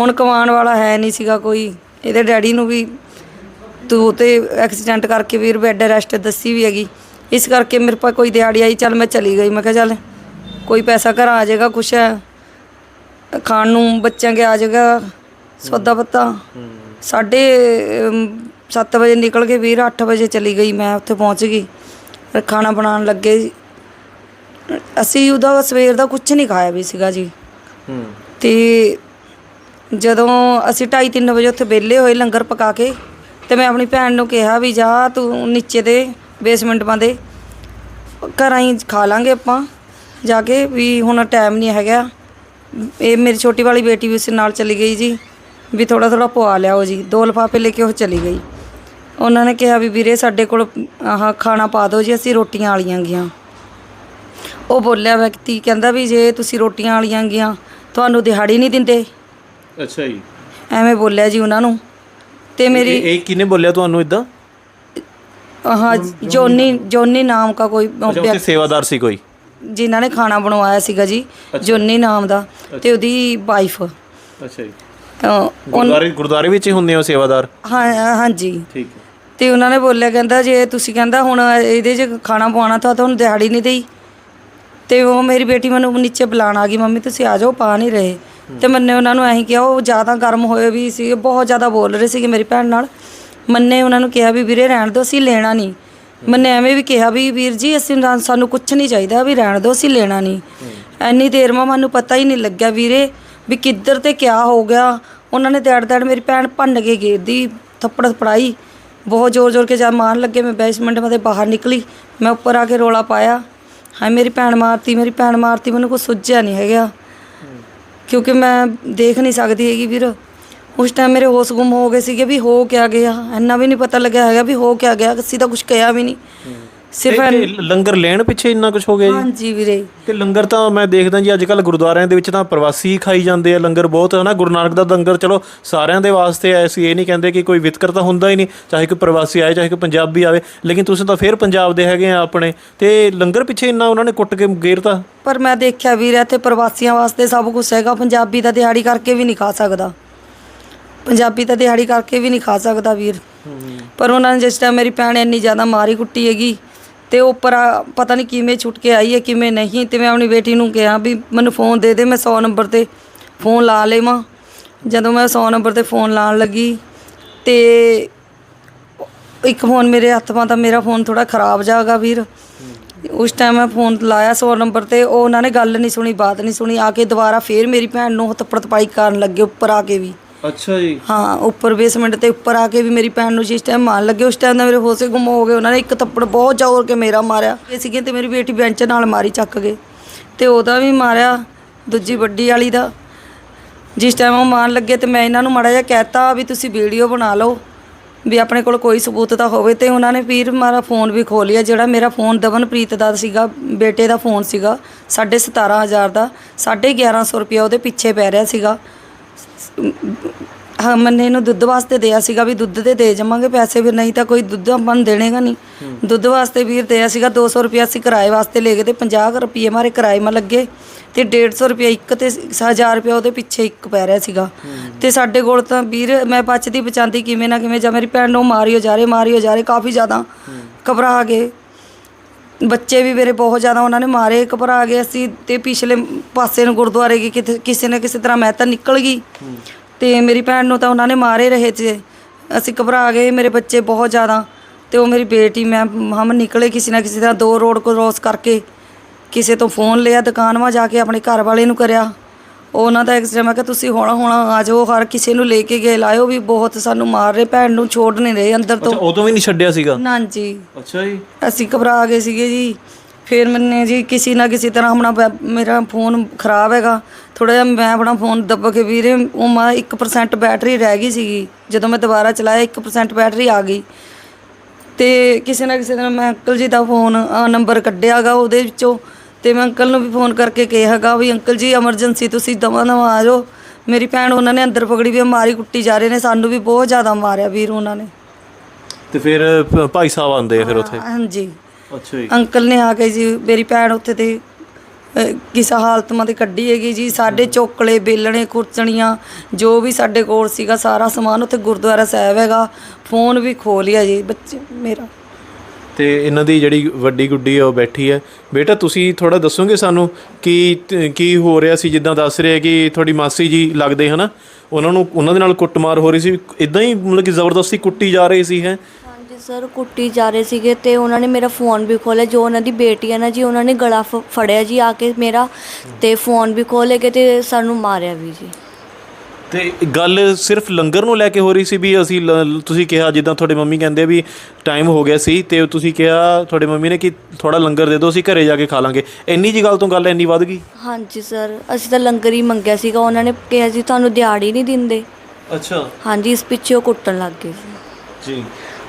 ਹੁਣ ਕਮਾਉਣ ਵਾਲਾ ਹੈ ਨਹੀਂ ਸੀਗਾ ਕੋਈ। ਇਹਦੇ ਡੈਡੀ ਨੂੰ ਵੀ ਤੂੰ ਤੇ ਐਕਸੀਡੈਂਟ ਕਰਕੇ ਵੀਰ ਬੈੱਡ ਰੈਸਟ ਦੱਸੀ ਵੀ ਹੈਗੀ। ਇਸ ਕਰਕੇ ਮੇਰੇ ਪਾ ਕੋਈ ਦਿਹਾੜੀ ਆਈ ਚੱਲ ਮੈਂ ਚਲੀ ਗਈ। ਮੈਂ ਕਿਹਾ ਚੱਲ ਕੋਈ ਪੈਸਾ ਘਰ ਆ ਜਾਏਗਾ ਕੁਛ ਖਾਣ ਨੂੰ ਬੱਚਿਆਂ ਕੇ ਆ ਜਾਏਗਾ ਸੌਦਾ ਪੱਤਾ। ਸਾਢੇ 7 ਵਜੇ ਨਿਕਲ ਕੇ ਵੀਰ 8 ਵਜੇ ਚਲੀ ਗਈ ਮੈਂ ਉੱਥੇ ਪਹੁੰਚ ਗਈ। ਫਿਰ ਖਾਣਾ ਬਣਾਉਣ ਲੱਗੇ ਅਸੀਂ ਉਹਦਾ ਸਵੇਰ ਦਾ ਕੁਝ ਨਹੀਂ ਖਾਇਆ ਵੀ ਸੀਗਾ ਜੀ। ਹੂੰ। ਤੇ ਜਦੋਂ ਅਸੀਂ 2:30 ਵਜੇ ਉੱਥੇ ਵਿਹਲੇ ਹੋਏ ਲੰਗਰ ਪਕਾ ਕੇ ਤੇ ਮੈਂ ਆਪਣੀ ਭੈਣ ਨੂੰ ਕਿਹਾ ਵੀ ਜਾ ਤੂੰ ਨੀਚੇ ਦੇ ਬੇਸਮੈਂਟ ਦੇ ਘਰਾਂ ਹੀ ਖਾ ਲਾਂਗੇ ਆਪਾਂ। ਜਾ ਕੇ ਵੀ ਹੁਣ ਟਾਈਮ ਨਹੀਂ ਹੈਗਾ। ਇਹ ਮੇਰੀ ਛੋਟੀ ਵਾਲੀ ਬੇਟੀ ਵੀ ਉਸ ਨਾਲ ਚਲੀ ਗਈ ਜੀ। ਵੀ ਥੋੜਾ ਥੋੜਾ ਪਵਾ ਲਿਆਓ ਜੀ। ਦੋ ਲਿਫਾਫੇ ਲੈ ਕੇ ਉਹ ਚਲੀ ਗਈ। ਉਹਨਾਂ ਨੇ ਕਿਹਾ ਵੀ ਵੀਰੇ ਸਾਡੇ ਕੋਲ ਆਹ ਖਾਣਾ ਪਾ ਦਿਓ ਜੀ ਅਸੀਂ ਰੋਟੀਆਂ ਵਾਲੀਆਂ ਗੀਆਂ। ਉਹ ਬੋਲਿਆ ਵਿਅਕਤੀ ਕਹਿੰਦਾ ਵੀ ਜੇ ਤੁਸੀਂ ਰੋਟੀਆਂ ਵਾਲੀਆਂ ਗੀਆਂ ਤੁਹਾਨੂੰ ਦਿਹਾੜੀ ਨਹੀਂ ਦਿੰਦੇ। ਅੱਛਾ ਜੀ। ਐਵੇਂ ਬੋਲਿਆ ਜੀ ਉਹਨਾਂ ਨੂੰ। ਤੇ ਮੇਰੀ ਇਹ ਕਿਹਨੇ ਬੋਲਿਆ ਤੁਹਾਨੂੰ ਇਦਾਂ? ਆਹ ਜੋਨੀ ਜੋਨੀ ਨਾਮ ਦਾ ਕੋਈ ਅੱਛਾ ਸੇਵਾਦਾਰ ਸੀ ਕੋਈ? ਜਿਨ੍ਹਾਂ ਨੇ ਖਾਣਾ ਬਣਵਾਇਆ ਸੀਗਾ ਜੀ ਜੋਨੀ ਨਾਮ ਦਾ ਤੇ ਉਹਦੀ ਵਾਈਫ ਅੱਛਾ ਜੀ। ਹਾਂ ਗੁਰਦਾਰੇ ਗੁਰਦਾਰੇ ਵਿੱਚ ਹੀ ਹੁੰਦੇ ਹੋ ਸੇਵਾਦਾਰ? ਹਾਂਜੀ। ਠੀਕ ਹੈ। ਤੇ ਉਹਨਾਂ ਨੇ ਬੋਲਿਆ ਕਹਿੰਦਾ ਜੇ ਤੁਸੀਂ ਕਹਿੰਦਾ ਹੁਣ ਇਹਦੇ 'ਚ ਖਾਣਾ ਪਵਾਉਣਾ ਤਾਂ ਤੁਹਾਨੂੰ ਦਿਹਾੜੀ ਨਹੀਂ ਦੇਈ। ਤੇ ਉਹ ਮੇਰੀ ਬੇਟੀ ਮੈਨੂੰ ਨੀਚੇ ਬੁਲਾਣ ਆ ਗਈ ਮੰਮੀ ਤੁਸੀਂ ਆ ਜਾਓ ਪਾ ਨਹੀਂ ਰਹੇ। ਤੇ ਮੰਨੇ ਉਹਨਾਂ ਨੂੰ ਐਂ ਕਿਹਾ ਉਹ ਜ਼ਿਆਦਾ ਗਰਮ ਹੋਏ ਵੀ ਸੀ ਬਹੁਤ ਜ਼ਿਆਦਾ ਬੋਲ ਰਹੇ ਸੀਗੇ ਮੇਰੀ ਭੈਣ ਨਾਲ। ਮੰਨੇ ਉਹਨਾਂ ਨੂੰ ਕਿਹਾ ਵੀ ਵੀਰੇ ਰਹਿਣ ਦਿਓ ਅਸੀਂ ਲੈਣਾ ਨਹੀਂ। ਮੰਨੇ ਐਵੇਂ ਵੀ ਕਿਹਾ ਵੀ ਵੀਰ ਜੀ ਅਸੀਂ ਨਾ- ਸਾਨੂੰ ਕੁਝ ਨਹੀਂ ਚਾਹੀਦਾ ਵੀ ਰਹਿਣ ਦਿਓ ਅਸੀਂ ਲੈਣਾ ਨਹੀਂ। ਐਨੀ ਦੇਰ ਮਾ ਮੈਨੂੰ ਪਤਾ ਹੀ ਨਹੀਂ ਲੱਗਿਆ ਵੀਰੇ ਵੀ ਕਿੱਧਰ ਤੇ ਕਿਆ ਹੋ ਗਿਆ। ਉਹਨਾਂ ਨੇ ਦੜ ਦੜ ਮੇਰੀ ਭੈਣ ਭੰਨ ਕੇ ਗੇਰਦੀ ਥੱਪੜ ਪੜਾਈ ਬਹੁਤ ਜ਼ੋਰ ਜ਼ੋਰ ਕੇ ਜਦ ਮਾਰਨ ਲੱਗੇ, ਮੈਂ ਬੈਸਮੈਂਟ ਮਤੇ ਬਾਹਰ ਨਿਕਲੀ, ਮੈਂ ਉੱਪਰ ਆ ਕੇ ਰੋਲਾ ਪਾਇਆ। ਹਾਏ, ਮੇਰੀ ਭੈਣ ਮਾਰਤੀ, ਮੇਰੀ ਭੈਣ ਮਾਰਤੀ, ਮੈਨੂੰ ਕੁਛ ਸੁੱਝਿਆ ਨਹੀਂ ਹੈਗਾ। ਕਿਉਂਕਿ ਮੈਂ ਦੇਖ ਨਹੀਂ ਸਕਦੀ ਹੈਗੀ ਵੀਰ। ਉਸ ਟਾਈਮ ਮੇਰੇ ਹੋਸ਼ ਗੁੰਮ ਹੋ ਗਏ ਸੀਗੇ ਵੀ ਹੋ ਕਿਆ ਗਿਆ। ਇੰਨਾ ਵੀ ਨਹੀਂ ਪਤਾ ਲੱਗਿਆ ਹੈਗਾ ਵੀ ਹੋ ਕਿਆ ਗਿਆ। ਕਿਸੇ ਦਾ ਕੁਝ ਕਿਹਾ ਵੀ ਨਹੀਂ। ਸਿਰਫ ਲੰਗਰ ਲੈਣ ਪਿੱਛੇ ਇੰਨਾ ਕੁਝ ਹੋ ਗਿਆ ਜੀ? ਹਾਂਜੀ ਵੀਰੇ। ਤੇ ਲੰਗਰ ਤਾਂ ਮੈਂ ਦੇਖਦਾ ਜੀ ਅੱਜ ਕੱਲ ਗੁਰਦੁਆਰਿਆਂ ਦੇ ਵਿੱਚ ਤਾਂ ਪ੍ਰਵਾਸੀ ਹੀ ਖਾਈ ਜਾਂਦੇ ਆ ਲੰਗਰ ਬਹੁਤ ਹੈ ਨਾ ਗੁਰੂ ਨਾਨਕ ਦਾ ਲੰਗਰ ਚਲੋ ਸਾਰਿਆਂ ਦੇ ਵਾਸਤੇ ਐ ਸੀ ਇਹ ਨਹੀਂ ਕਹਿੰਦੇ ਕਿ ਕੋਈ ਵਿਤਕਰ ਤਾਂ ਹੁੰਦਾ ਹੀ ਨਹੀਂ ਚਾਹੇ ਕੋਈ ਪ੍ਰਵਾਸੀ ਆਏ ਚਾਹੇ ਕੋਈ ਪੰਜਾਬੀ ਆਵੇ ਲੇਕਿਨ ਤੁਸੀਂ ਤਾਂ ਫੇਰ ਪੰਜਾਬ ਦੇ ਹੈਗੇ ਆ ਆਪਣੇ ਤੇ ਲੰਗਰ ਪਿੱਛੇ ਇੰਨਾ ਉਹਨਾਂ ਨੇ ਕੁੱਟ ਕੇ ਗੇਰਤਾ? ਪਰ ਮੈਂ ਦੇਖਿਆ ਵੀਰ ਇੱਥੇ ਪ੍ਰਵਾਸੀਆਂ ਵਾਸਤੇ ਸਭ ਕੁਝ ਹੈਗਾ ਪੰਜਾਬੀ ਤਾਂ ਦਿਹਾੜੀ ਕਰਕੇ ਵੀ ਨਹੀਂ ਖਾ ਸਕਦਾ। ਪੰਜਾਬੀ ਤਾਂ ਦਿਹਾੜੀ ਕਰਕੇ ਵੀ ਨਹੀਂ ਖਾ ਸਕਦਾ ਵੀਰ। ਪਰ ਉਹਨਾਂ ਨੇ ਜਿਸ ਟਾਈਮ ਮੇਰੀ ਭੈਣ ਇੰਨੀ ਜ਼ਿਆਦਾ ਮਾਰੀ ਕੁੱਟੀ ਹੈਗੀ ਤੇ ਉੱਪਰ ਆ- ਪਤਾ ਨਹੀਂ ਕਿਵੇਂ ਛੁੱਟ ਕੇ ਆਈ ਹੈ, ਕਿਵੇਂ ਨਹੀਂ, ਤੇ ਮੈਂ ਆਪਣੀ ਬੇਟੀ ਨੂੰ ਕਿਹਾ ਵੀ ਮੈਨੂੰ ਫੋਨ ਦੇ ਦੇ, ਮੈਂ 100 ਨੰਬਰ ਤੇ ਫੋਨ ਲਾ ਲੇਵਾਂ। ਜਦੋਂ ਮੈਂ 100 ਨੰਬਰ ਤੇ ਫੋਨ ਲਾਉਣ ਲੱਗੀ ਤੇ ਇੱਕ ਫੋਨ ਮੇਰੇ ਹੱਥ ਮਾ ਤਾਂ ਮੇਰਾ ਫੋਨ ਥੋੜਾ ਖਰਾਬ ਜਾਗਾ ਵੀਰ। ਉਸ ਟਾਈਮ ਮੈਂ ਫੋਨ ਲਾਇਆ 100 ਨੰਬਰ ਤੇ, ਉਹ ਉਹਨਾਂ ਨੇ ਗੱਲ ਨਹੀਂ ਸੁਣੀ, ਬਾਤ ਨਹੀਂ ਸੁਣੀ, ਆ ਕੇ ਦੁਬਾਰਾ ਫੇਰ ਮੇਰੀ ਭੈਣ ਨੂੰ ਥੱਪੜ ਤਪਾਈ ਕਰਨ ਲੱਗੇ ਉੱਪਰ ਆ ਕੇ ਵੀ। ਅੱਛਾ ਜੀ। ਹਾਂ, ਉੱਪਰ ਬੇਸਮੈਂਟ ਤੇ ਉੱਪਰ ਆ ਕੇ ਵੀ ਮੇਰੀ ਭੈਣ ਨੂੰ ਜਿਸ ਟਾਈਮ ਮਾਰ ਲੱਗੇ, ਉਸ ਟਾਈਮ ਦਾ ਮੇਰੇ ਹੋਸੇ ਗੁੰਮ ਹੋ ਗਏ, ਉਹਨਾਂ ਨੇ ਇੱਕ ਥੱਪੜ ਬਹੁਤ ਜ਼ੋਰ ਕੇ ਮੇਰਾ ਮਾਰਿਆ। ਇਹ ਸੀਗੇ ਤੇ ਮੇਰੀ ਬੇਟੀ ਬੈਂਚ ਨਾਲ ਮਾਰੀ ਚੱਕ ਗਏ ਤੇ ਉਹਦਾ ਵੀ ਮਾਰਿਆ, ਦੂਜੀ ਵੱਡੀ ਵਾਲੀ ਦਾ। ਜਿਸ ਟਾਈਮ ਉਹ ਮਾਰਨ ਲੱਗੇ ਤੇ ਮੈਂ ਇਹਨਾਂ ਨੂੰ ਮਾੜਾ ਜਿਹਾ ਕਹਿਤਾ ਵੀ ਤੁਸੀਂ ਵੀਡੀਓ ਬਣਾ ਲਓ, ਵੀ ਆਪਣੇ ਕੋਲ ਕੋਈ ਸਬੂਤ ਤਾਂ ਹੋਵੇ, ਤੇ ਉਹਨਾਂ ਨੇ ਫਿਰ ਮਾਰਾ ਫੋਨ ਵੀ ਖੋਲ ਲਿਆ, ਜਿਹੜਾ ਮੇਰਾ ਫੋਨ ਦਵਨਪ੍ਰੀਤ ਦਾ ਸੀਗਾ, ਬੇਟੇ ਦਾ ਫੋਨ ਸੀਗਾ 17500 ਦਾ 1150 ਰੁਪਇਆ ਉਹਦੇ ਪਿੱਛੇ ਪੈ ਰਿਹਾ ਸੀਗਾ। ਹਾਂ ਮੰਨੇ ਨੂੰ ਦੁੱਧ ਵਾਸਤੇ ਦਿਆ ਸੀਗਾ ਵੀ ਦੁੱਧ ਦੇ ਦੇ ਜਾਵਾਂਗੇ ਪੈਸੇ ਫਿਰ ਨਹੀਂ ਤਾਂ ਕੋਈ ਦੁੱਧ ਆਪਾਂ ਨੂੰ ਦੇਣੇਗਾ ਨਹੀਂ। ਦੁੱਧ ਵਾਸਤੇ ਵੀਰ ਦਿਆ ਸੀਗਾ 200 ਰੁਪਏ ਅਸੀਂ ਕਿਰਾਏ ਵਾਸਤੇ ਲੈ ਗਏ ਤੇ 50 ਰੁਪਏ ਮਾਰੇ ਕਿਰਾਏ ਮਾ ਲੱਗੇ ਤੇ 150 ਰੁਪਏ ਇੱਕ ਤੇ 1000 ਰੁਪਏ ਉਹਦੇ ਪਿੱਛੇ ਇੱਕ ਪੈ ਰਿਹਾ ਸੀਗਾ। ਤੇ ਸਾਡੇ ਕੋਲ ਤਾਂ ਵੀਰ ਮੈਂ ਬਚਦੀ ਬਚਾਉਂਦੀ ਕਿਵੇਂ ਨਾ ਕਿਵੇਂ ਜਾਂ ਮੇਰੀ ਭੈਣ ਨੂੰ ਮਾਰਿਓ ਜਾ ਰਹੇ ਮਾਰਿਓ ਜਾ ਰਹੇ ਕਾਫੀ ਜ਼ਿਆਦਾ ਘਬਰਾ ਗਏ। ਬੱਚੇ ਵੀ ਮੇਰੇ ਬਹੁਤ ਜ਼ਿਆਦਾ ਉਹਨਾਂ ਨੇ ਮਾਰੇ ਘਬਰਾ ਗਏ ਅਸੀਂ ਤੇ ਪਿਛਲੇ ਪਾਸੇ ਨੂੰ ਗੁਰਦੁਆਰੇ ਗਏ ਕਿਤੇ ਕਿਸੇ ਨਾ ਕਿਸੇ ਤਰ੍ਹਾਂ ਮੈਂ ਤਾਂ ਨਿਕਲ ਗਈ। ਤੇ ਮੇਰੀ ਭੈਣ ਨੂੰ ਤਾਂ ਉਹਨਾਂ ਨੇ ਮਾਰੇ ਰਹੇ ਤੇ ਅਸੀਂ ਘਬਰਾ ਗਏ, ਮੇਰੇ ਬੱਚੇ ਬਹੁਤ ਜ਼ਿਆਦਾ ਤੇ ਉਹ ਮੇਰੀ ਬੇਟੀ, ਮੈਂ, ਹਮ ਨਿਕਲੇ ਕਿਸੇ ਨਾ ਕਿਸੇ ਤਰ੍ਹਾਂ ਦੋ ਰੋਡ ਕ੍ਰੋਸ ਕਰਕੇ, ਕਿਸੇ ਤੋਂ ਫੋਨ ਲਿਆ, ਦੁਕਾਨ ਵਾਂ ਜਾ ਕੇ ਆਪਣੇ ਘਰ ਵਾਲੇ ਨੂੰ ਕਰਿਆ। ਉਹਨਾਂ ਦਾ ਐਕਸਟਰਾ ਮੈਂ ਕਿਹਾ ਤੁਸੀਂ ਹੋਣਾ ਹੋਣਾ ਆ ਜਾਓ ਹਰ ਕਿਸੇ ਨੂੰ ਲੈ ਕੇ ਗਏ ਲਾਇਓ ਵੀ ਬਹੁਤ ਸਾਨੂੰ ਮਾਰ ਰਹੇ ਭੈਣ ਨੂੰ ਛੋੜ ਨਹੀਂ ਰਹੇ ਅੰਦਰ ਅੱਛਾ ਤੋਂ ਉਦੋਂ ਵੀ ਨਹੀਂ ਛੱਡਿਆ ਸੀਗਾ? ਨਾ ਜੀ। ਅੱਛਾ ਜੀ। ਅਸੀਂ ਘਬਰਾ ਗਏ ਸੀਗੇ ਜੀ। ਫਿਰ ਮੈਨੇ ਜੀ ਕਿਸੇ ਨਾ ਕਿਸੇ ਤਰ੍ਹਾਂ ਆਪਣਾ ਮੇਰਾ ਫੋਨ ਖਰਾਬ ਹੈਗਾ। ਥੋੜਾ ਜਿਹਾ ਮੈਂ ਆਪਣਾ ਫੋਨ ਦੱਬ ਕੇ ਵੀਰੇ ਉਹ ਮਾ 1% ਬੈਟਰੀ ਰਹਿ ਗਈ ਸੀਗੀ। ਜਦੋਂ ਮੈਂ ਦੁਬਾਰਾ ਚਲਾਇਆ 1% ਬੈਟਰੀ ਆ ਗਈ। ਤੇ ਕਿਸੇ ਨਾ ਕਿਸੇ ਤਰ੍ਹਾਂ ਮੈਂ ਅੰਕਲ ਜੀ ਦਾ ਫੋਨ ਨੰਬਰ ਕੱਢਿਆਗਾ ਉਹਦੇ ਵਿੱਚੋਂ ਤੇ ਮੈਂ ਅੰਕਲ ਨੂੰ ਵੀ ਫੋਨ ਕਰਕੇ ਕਿਹਾਗਾ ਵੀ ਅੰਕਲ ਜੀ ਐਮਰਜੈਂਸੀ ਤੁਸੀਂ ਦਵਾ ਦਵਾ ਆ ਜਾਓ ਮੇਰੀ ਭੈਣ ਉਹਨਾਂ ਨੇ ਅੰਦਰ ਪਕੜੀ ਵੀ ਮਾਰੀ ਕੁੱਟੀ ਜਾ ਰਹੇ ਨੇ ਸਾਨੂੰ ਵੀ ਬਹੁਤ ਜ਼ਿਆਦਾ ਮਾਰਿਆ ਵੀਰ ਉਹਨਾਂ ਨੇ। ਤੇ ਫਿਰ ਭ- ਭਾਈ ਸਾਹਿਬ ਆਂਦੇ ਆ ਫਿਰ ਉੱਥੇ? ਹਾਂਜੀ। ਅੱਛਾ ਜੀ। ਅੰਕਲ ਨੇ ਆ ਕੇ ਜੀ ਮੇਰੀ ਭੈਣ ਉੱਥੇ ਤੇ ਅਹ, ਕਿਸ ਹਾਲਤ ਮਾ ਤੇ ਕੱਢੀ ਹੈਗੀ ਜੀ ਸਾਡੇ ਚੋਕਲੇ ਬੇਲਣੇ ਕੁਰਚਣੀਆਂ ਜੋ ਵੀ ਸਾਡੇ ਕੋਲ ਸੀਗਾ ਸਾਰਾ ਸਮਾਨ ਉੱਥੇ ਗੁਰਦੁਆਰਾ ਸਾਹਿਬ ਹੈਗਾ। ਫੋਨ ਵੀ ਖੋ ਲਿਆ ਜੀ ਬੱਚੇ ਮੇਰਾ। ਤੇ ਇਹਨਾਂ ਦੀ ਜਿਹੜੀ ਵੱਡੀ ਗੁੱਡੀ ਹੈ ਉਹ ਬੈਠੀ ਹੈ ਬੇਟਾ, ਤੁਸੀਂ ਥੋੜਾ ਦੱਸੋਗੇ ਸਾਨੂੰ ਕਿ, ਕੀ ਹੋ ਰਿਹਾ ਸੀ? ਜਿੱਦਾਂ ਦੱਸ ਰਹੇ ਕਿ ਤੁਹਾਡੀ ਮਾਸੀ ਜੀ ਲੱਗਦੇ, ਹਨਾ? ਉਹਨਾਂ ਨੂੰ, ਉਹਨਾਂ ਦੇ ਨਾਲ ਕੁੱਟਮਾਰ ਹੋ ਰਹੀ ਸੀ। ਇਦਾਂ ਹੀ ਮਤਲਬ ਕਿ ਜ਼ਬਰਦਸਤੀ ਕੁੱਟੀ ਜਾ ਰਹੀ ਸੀ, ਹੈ? ਹਾਂਜੀ ਸਰ, ਕੁੱਟੀ ਜਾ ਰਹੇ ਸੀਗੇ ਤੇ ਉਹਨਾਂ ਨੇ ਮੇਰਾ ਫੋਨ ਵੀ ਖੋਲਿਆ ਜੋ ਉਹਨਾਂ ਦੀ ਬੇਟੀ ਹੈ ਨਾ ਜੀ, ਉਹਨਾਂ ਨੇ ਗਲਾ ਫ- ਫੜਿਆ ਜੀ ਆ ਕੇ ਮੇਰਾ ਤੇ ਫੋਨ ਵੀ ਖੋਲੇ ਕੇ ਤੇ ਸਾਨੂੰ ਮਾਰਿਆ ਵੀ ਜੀ। ਤੇ ਗੱਲ ਸਿਰਫ ਲੰਗਰ ਨੂੰ ਲੈ ਕੇ ਹੋ ਰਹੀ ਸੀ ਵੀ ਅਸੀਂ ਤੁਸੀਂ ਕਿਹਾ ਜਿੱਦਾਂ ਤੁਹਾਡੇ ਮੰਮੀ ਕਹਿੰਦੇ ਵੀ ਟਾਈਮ ਹੋ ਗਿਆ ਸੀ ਤੇ ਤੁਸੀਂ ਕਿਹਾ ਤੁਹਾਡੇ ਮੰਮੀ ਨੇ ਕਿ ਥੋੜਾ ਲੰਗਰ ਦੇ ਦਿਓ ਅਸੀਂ ਘਰੇ ਜਾ ਕੇ ਖਾ ਲਾਂਗੇ। ਇੰਨੀ ਜੀ ਗੱਲ ਤੋਂ ਗੱਲ ਇੰਨੀ ਵੱਧ ਗਈ? ਹਾਂਜੀ ਸਰ ਅਸੀਂ ਤਾਂ ਲੰਗਰ ਹੀ ਮੰਗਿਆ ਸੀਗਾ ਉਹਨਾਂ ਨੇ ਕਿਹਾ ਜੀ ਤੁਹਾਨੂੰ ਦਿਹਾੜੀ ਨਹੀਂ ਦਿੰਦੇ। ਅੱਛਾ। ਹਾਂਜੀ ਇਸ ਪਿੱਛੇ ਉਹ ਕੁੱਟਣ ਲੱਗ ਗਏ ਸੀ। ਜੀ।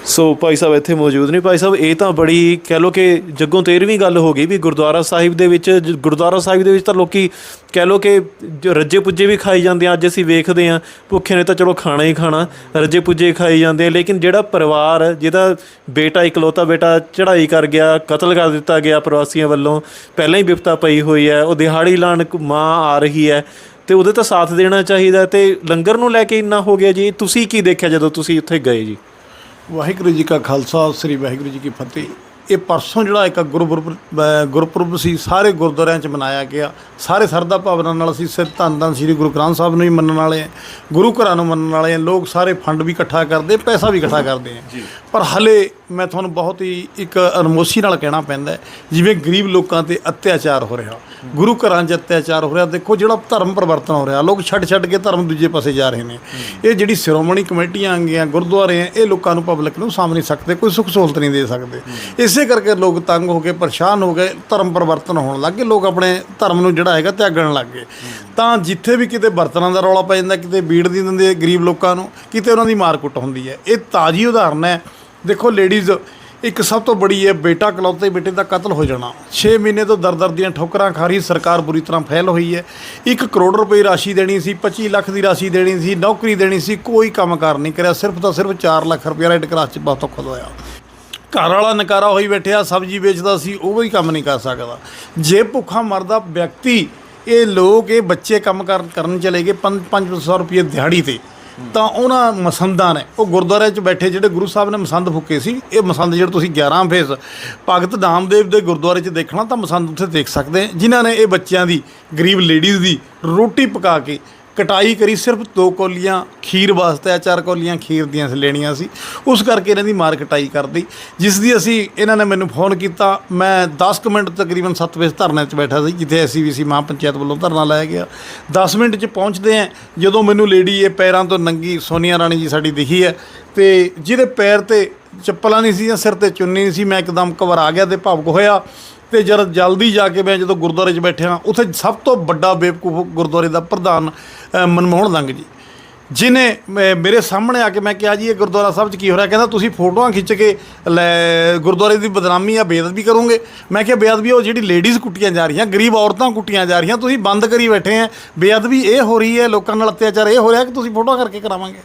ਸੋ ਭਾਈ ਸਾਹਿਬ ਇੱਥੇ ਮੌਜੂਦ ਨੇ। ਭਾਈ ਸਾਹਿਬ, ਇਹ ਤਾਂ ਬੜੀ ਕਹਿ ਲੋ ਕਿ ਜੱਗੋਂ 13ਵੀਂ ਗੱਲ ਹੋ ਗਈ ਵੀ ਗੁਰਦੁਆਰਾ ਸਾਹਿਬ ਦੇ ਵਿੱਚ, ਜ- ਗੁਰਦੁਆਰਾ ਸਾਹਿਬ ਦੇ ਵਿੱਚ ਤਾਂ ਲੋਕੀ ਕਹਿ ਲੋ ਕਿ ਰੱਜੇ ਪੁੱਜੇ ਵੀ ਖਾਈ ਜਾਂਦੇ ਆ, ਅੱਜ ਅਸੀਂ ਵੇਖਦੇ ਆ, ਭੁੱਖੇ ਨੇ ਤਾਂ ਚਲੋ ਖਾਣਾ ਹੀ ਖਾਣਾ ਰੱਜੇ ਪੁੱਜੇ ਖਾਈ ਜਾਂਦੇ ਆ, ਲੇਕਿਨ ਜਿਹੜਾ ਪਰਿਵਾਰ, ਜਿਹਦਾ ਬੇਟਾ ਇਕਲੌਤਾ ਬੇਟਾ ਚੜ੍ਹਾਈ ਕਰ ਗਿਆ, ਕਤਲ ਕਰ ਦਿੱਤਾ ਗਿਆ ਪ੍ਰਵਾਸੀਆਂ ਵੱਲੋਂ, ਪਹਿਲਾਂ ਹੀ ਵਿਪਤਾ ਪਈ ਹੋਈ ਹੈ, ਉਹ ਦਿਹਾੜੀ ਲਾਣ ਮਾਂ ਆ ਰਹੀ ਹੈ, ਤੇ ਉਹਦੇ ਤਾਂ ਸਾਥ ਦੇਣਾ ਚਾਹੀਦਾ ਤੇ ਲੰਗਰ ਨੂੰ ਲੈ ਕੇ ਇੰਨਾ ਹੋ ਗਿਆ ਜੀ। ਤੁਸੀਂ ਕੀ ਦੇਖਿਆ ਜਦੋਂ ਤੁਸੀਂ ਉੱਥੇ ਗਏ ਜੀ? ਵਾਹਿਗੁਰੂ ਜੀ ਕਾ ਖਾਲਸਾ ਸ੍ਰੀ ਵਾਹਿਗੁਰੂ ਜੀ ਕੀ ਫਤਿਹ। ਇਹ ਪਰਸੋਂ ਜਿਹੜਾ ਇੱਕ ਗੁਰਪੁਰਬ ਗੁਰਪੁਰਬ ਸੀ ਸਾਰੇ ਗੁਰਦੁਆਰਿਆਂ 'ਚ ਮਨਾਇਆ ਗਿਆ। ਸਾਰੇ ਸਰਦਾ ਭਾਵਨਾ ਨਾਲ ਅਸੀਂ ਸਿਰ ਧੰਨ ਧੰਨ ਸ੍ਰੀ ਗੁਰੂ ਗ੍ਰੰਥ ਸਾਹਿਬ ਨੂੰ ਹੀ ਮੰਨਣ ਵਾਲੇ ਆ ਗੁਰੂ ਘਰਾਂ ਨੂੰ ਮੰਨਣ ਵਾਲੇ ਆ ਲੋਕ ਸਾਰੇ ਫੰਡ ਵੀ ਇਕੱਠਾ ਕਰਦੇ ਪੈਸਾ ਵੀ ਇਕੱਠਾ ਕਰਦੇ ਆ ਪਰ ਹਲੇ ਮੈਂ ਤੁਹਾਨੂੰ ਬਹੁਤ ਹੀ ਇੱਕ ਅਨਮੋਸੀ ਨਾਲ ਕਹਿਣਾ ਪੈਂਦਾ ਜਿਵੇਂ ਗਰੀਬ ਲੋਕਾਂ ਤੇ ਅਤਿਆਚਾਰ ਹੋ ਰਿਹਾ। ਗੁਰੂ ਘਰਾਂ 'ਚ ਅਤਿਆਚਾਰ ਹੋ ਰਿਹਾ, ਦੇਖੋ ਜਿਹੜਾ ਧਰਮ ਪਰਿਵਰਤਨ ਹੋ ਰਿਹਾ, ਲੋਕ ਛੱਡ ਛੱਡ ਕੇ ਧਰਮ ਦੂਜੇ ਪਾਸੇ ਜਾ ਰਹੇ ਨੇ। ਇਹ ਜਿਹੜੀ ਸ਼੍ਰੋਮਣੀ ਕਮੇਟੀਆਂ ਆਂਗੀਆਂ ਗੁਰਦੁਆਰੇ ਆ, ਇਹ ਲੋਕਾਂ ਨੂੰ ਪਬਲਿਕ ਨੂੰ ਸਾਹਮਣੇ ਸਕਦੇ, ਕੋਈ ਸੁੱਖ ਸਹੂਲਤ ਨਹੀਂ ਦੇ ਸਕਦੇ। ਇਸੇ ਕਰਕੇ ਲੋਕ ਤੰਗ ਹੋ ਕੇ ਪਰੇਸ਼ਾਨ ਹੋ ਗਏ, ਧਰਮ ਪਰਿਵਰਤਨ ਹੋਣ ਲੱਗ ਗਏ, ਲੋਕ ਆਪਣੇ ਧਰਮ ਨੂੰ ਜਿਹੜਾ ਹੈਗਾ ਤਿਆਗਣ ਲੱਗ ਗਏ। ਤਾਂ ਜਿੱਥੇ ਵੀ ਕਿਤੇ ਬਰਤਨਾਂ ਦਾ ਰੌਲਾ ਪੈ ਜਾਂਦਾ, ਕਿਤੇ ਬੀੜ ਦੀ ਦਿੰਦੇ ਗਰੀਬ ਲੋਕਾਂ ਨੂੰ, ਕਿਤੇ ਉਹਨਾਂ ਦੀ ਮਾਰ ਕੁੱਟ ਹੁੰਦੀ ਹੈ। ਇਹ ਤਾਜੀ ਉਦਾਹਰਨ ਹੈ ਦੇਖੋ ਲੇਡੀਜ਼, ਇੱਕ ਸਭ ਤੋਂ ਬੜੀ ਹੈ ਬੇਟਾ ਕਲੌਤੇ ਬੇਟੇ ਦਾ ਕਤਲ ਹੋ ਜਾਣਾ। 6 ਮਹੀਨੇ ਤੋਂ ਦਰ ਦਰ ਦੀਆਂ ਠੋਕਰਾਂ ਖਾ ਰਹੀ ਸਰਕਾਰ ਬੁਰੀ ਤਰ੍ਹਾਂ ਫੈਲ ਹੋਈ ਹੈ। 1 ਕਰੋੜ ਰੁਪਏ ਰਾਸ਼ੀ ਦੇਣੀ ਸੀ 25 ਲੱਖ ਦੀ ਰਾਸ਼ੀ ਦੇਣੀ ਸੀ, ਨੌਕਰੀ ਦੇਣੀ ਸੀ, ਕੋਈ ਕੰਮਕਾਰ ਨਹੀਂ ਕਰਿਆ। ਸਿਰਫ ਤਾਂ ਸਿਰਫ 4 ਲੱਖ ਰੁਪਏ ਰੈੱਡ ਕਰਾਸ 'ਚ ਬਹੁਤ ਔਖਾ ਹੋਇਆ। ਘਰ ਵਾਲਾ ਨਕਾਰਾ ਹੋਈ ਬੈਠਿਆ, ਸਬਜ਼ੀ ਵੇਚਦਾ ਸੀ, ਉਹ ਵੀ ਕੰਮ ਨਹੀਂ ਕਰ ਸਕਦਾ। ਜੇ ਭੁੱਖਾ ਮਰਦਾ ਵਿਅਕਤੀ, ਇਹ ਲੋਕ, ਇਹ ਬੱਚੇ ਕੰਮ ਕਰ, ਕਰਨ ਚਲੇ ਗਏ 500 ਰੁਪਏ ਦਿਹਾੜੀ ਤੇ। ਤਾਂ ਉਹਨਾਂ ਮਸੰਦਾਂ ਨੇ ਉਹ ਗੁਰਦੁਆਰੇ 'ਚ ਬੈਠੇ ਜਿਹੜੇ ਗੁਰੂ ਸਾਹਿਬ ਨੇ ਮਸੰਦ ਫੁੱਕੇ ਸੀ ਇਹ ਮਸੰਦ ਜਿਹੜੇ ਤੁਸੀਂ 11 ਫੇਸ ਭਗਤ ਨਾਮਦੇਵ ਦੇ ਗੁਰਦੁਆਰੇ 'ਚ ਦੇਖਣਾ ਤਾਂ ਮਸੰਦ ਉੱਥੇ ਦੇਖ ਸਕਦੇ ਆ, ਜਿਨ੍ਹਾਂ ਨੇ ਇਹ ਬੱਚਿਆਂ ਦੀ ਗਰੀਬ ਲੇਡੀਜ਼ ਦੀ ਰੋਟੀ ਪਕਾ ਕੇ ਕਟਾਈ ਕਰੀ ਸਿਰਫ ਦੋ ਕੋਲੀਆਂ ਖੀਰ ਵਾਸਤੇ ਆ ਚਾਰ ਕੋਲੀਆਂ ਖੀਰ ਦੀਆਂ ਲੈਣੀਆਂ ਸੀ। ਉਸ ਕਰਕੇ ਇਹਨਾਂ ਦੀ ਮਾਰ ਕਟਾਈ ਕਰਦੀ ਜਿਸ ਦੀ ਅਸੀਂ, ਇਹਨਾਂ ਨੇ ਮੈਨੂੰ ਫੋਨ ਕੀਤਾ, ਮੈਂ 10 ਕੁ ਮਿੰਟ ਤਕਰੀਬਨ 7 ਵਜੇ ਧਰਨੇ 'ਚ ਬੈਠਾ ਸੀ, ਜਿੱਥੇ ਐਸਸੀਬੀਸੀ ਮਹਾਂ ਪੰਚਾਇਤ ਵੱਲੋਂ ਧਰਨਾ ਲਾਇਆ ਗਿਆ। 10 ਮਿੰਟ 'ਚ ਪਹੁੰਚਦੇ ਆ ਜਦੋਂ ਮੈਨੂੰ ਲੇਡੀ ਇਹ ਪੈਰਾਂ ਤੋਂ ਨੰਗੀ ਸੋਨੀਆ ਰਾਣੀ ਜੀ ਸਾਡੀ ਦਿਖੀ ਹੈ, ਤੇ ਜਿਹਦੇ ਪੈਰ ਤੇ ਚੱਪਲਾਂ ਨਹੀਂ ਸੀ ਜਾਂ ਸਿਰ ਤੇ ਚੁੰਨੀ ਨਹੀਂ ਸੀ, ਮੈਂ ਇੱਕਦਮ ਘਬਰਾ ਗਿਆ ਤੇ ਭਾਵੁਕ ਹੋਇਆ। ਤੇ ਜਦ ਜਲਦੀ ਜਾ ਕੇ ਮੈਂ ਜਦੋਂ ਗੁਰਦੁਆਰੇ 'ਚ ਬੈਠਿਆ, ਉੱਥੇ ਸਭ ਤੋਂ ਵੱਡਾ ਬੇਵਕੂਫ ਗੁਰਦੁਆਰੇ ਦਾ ਪ੍ਰਧਾਨ ਮਨਮੋਹਨ ਲੰਗ ਜੀ। ਜਿਨੇ ਮੇਰੇ ਸਾਹਮਣੇ ਆ ਕੇ ਮੈਂ ਕਿਹਾ ਜੀ, ਇਹ ਗੁਰਦੁਆਰਾ ਸਾਹਿਬ 'ਚ ਕੀ ਹੋ ਰਿਹਾ? ਕਹਿੰਦਾ, ਤੁਸੀਂ ਫੋਟੋਆਂ ਖਿੱਚ ਕੇ ਲੈ, ਗੁਰਦੁਆਰੇ ਦੀ ਬਦਨਾਮੀ ਆ ਬੇਅਦਬੀ ਕਰੋਗੇ? ਮੈਂ ਕਿਹਾ, ਬੇਅਦਬੀ ਉਹ ਜਿਹੜੀ ਲੇਡੀਜ਼ ਕੁੱਟੀਆਂ ਜਾ ਰਹੀਆਂ, ਗਰੀਬ ਔਰਤਾਂ ਕੁੱਟੀਆਂ ਜਾ ਰਹੀਆਂ, ਤੁਸੀਂ ਬੰਦ ਕਰੀ ਬੈਠੇ ਆ। ਬੇਅਦਬੀ ਇਹ ਹੋ ਰਹੀ ਹੈ, ਲੋਕਾਂ ਨਾਲ ਅਤਿਆਚਾਰ ਇਹ ਹੋ ਰਿਹਾ ਕਿ ਤੁਸੀਂ ਫੋਟੋਆਂ ਕਰਕੇ ਕਰਾਵਾਂਗੇ।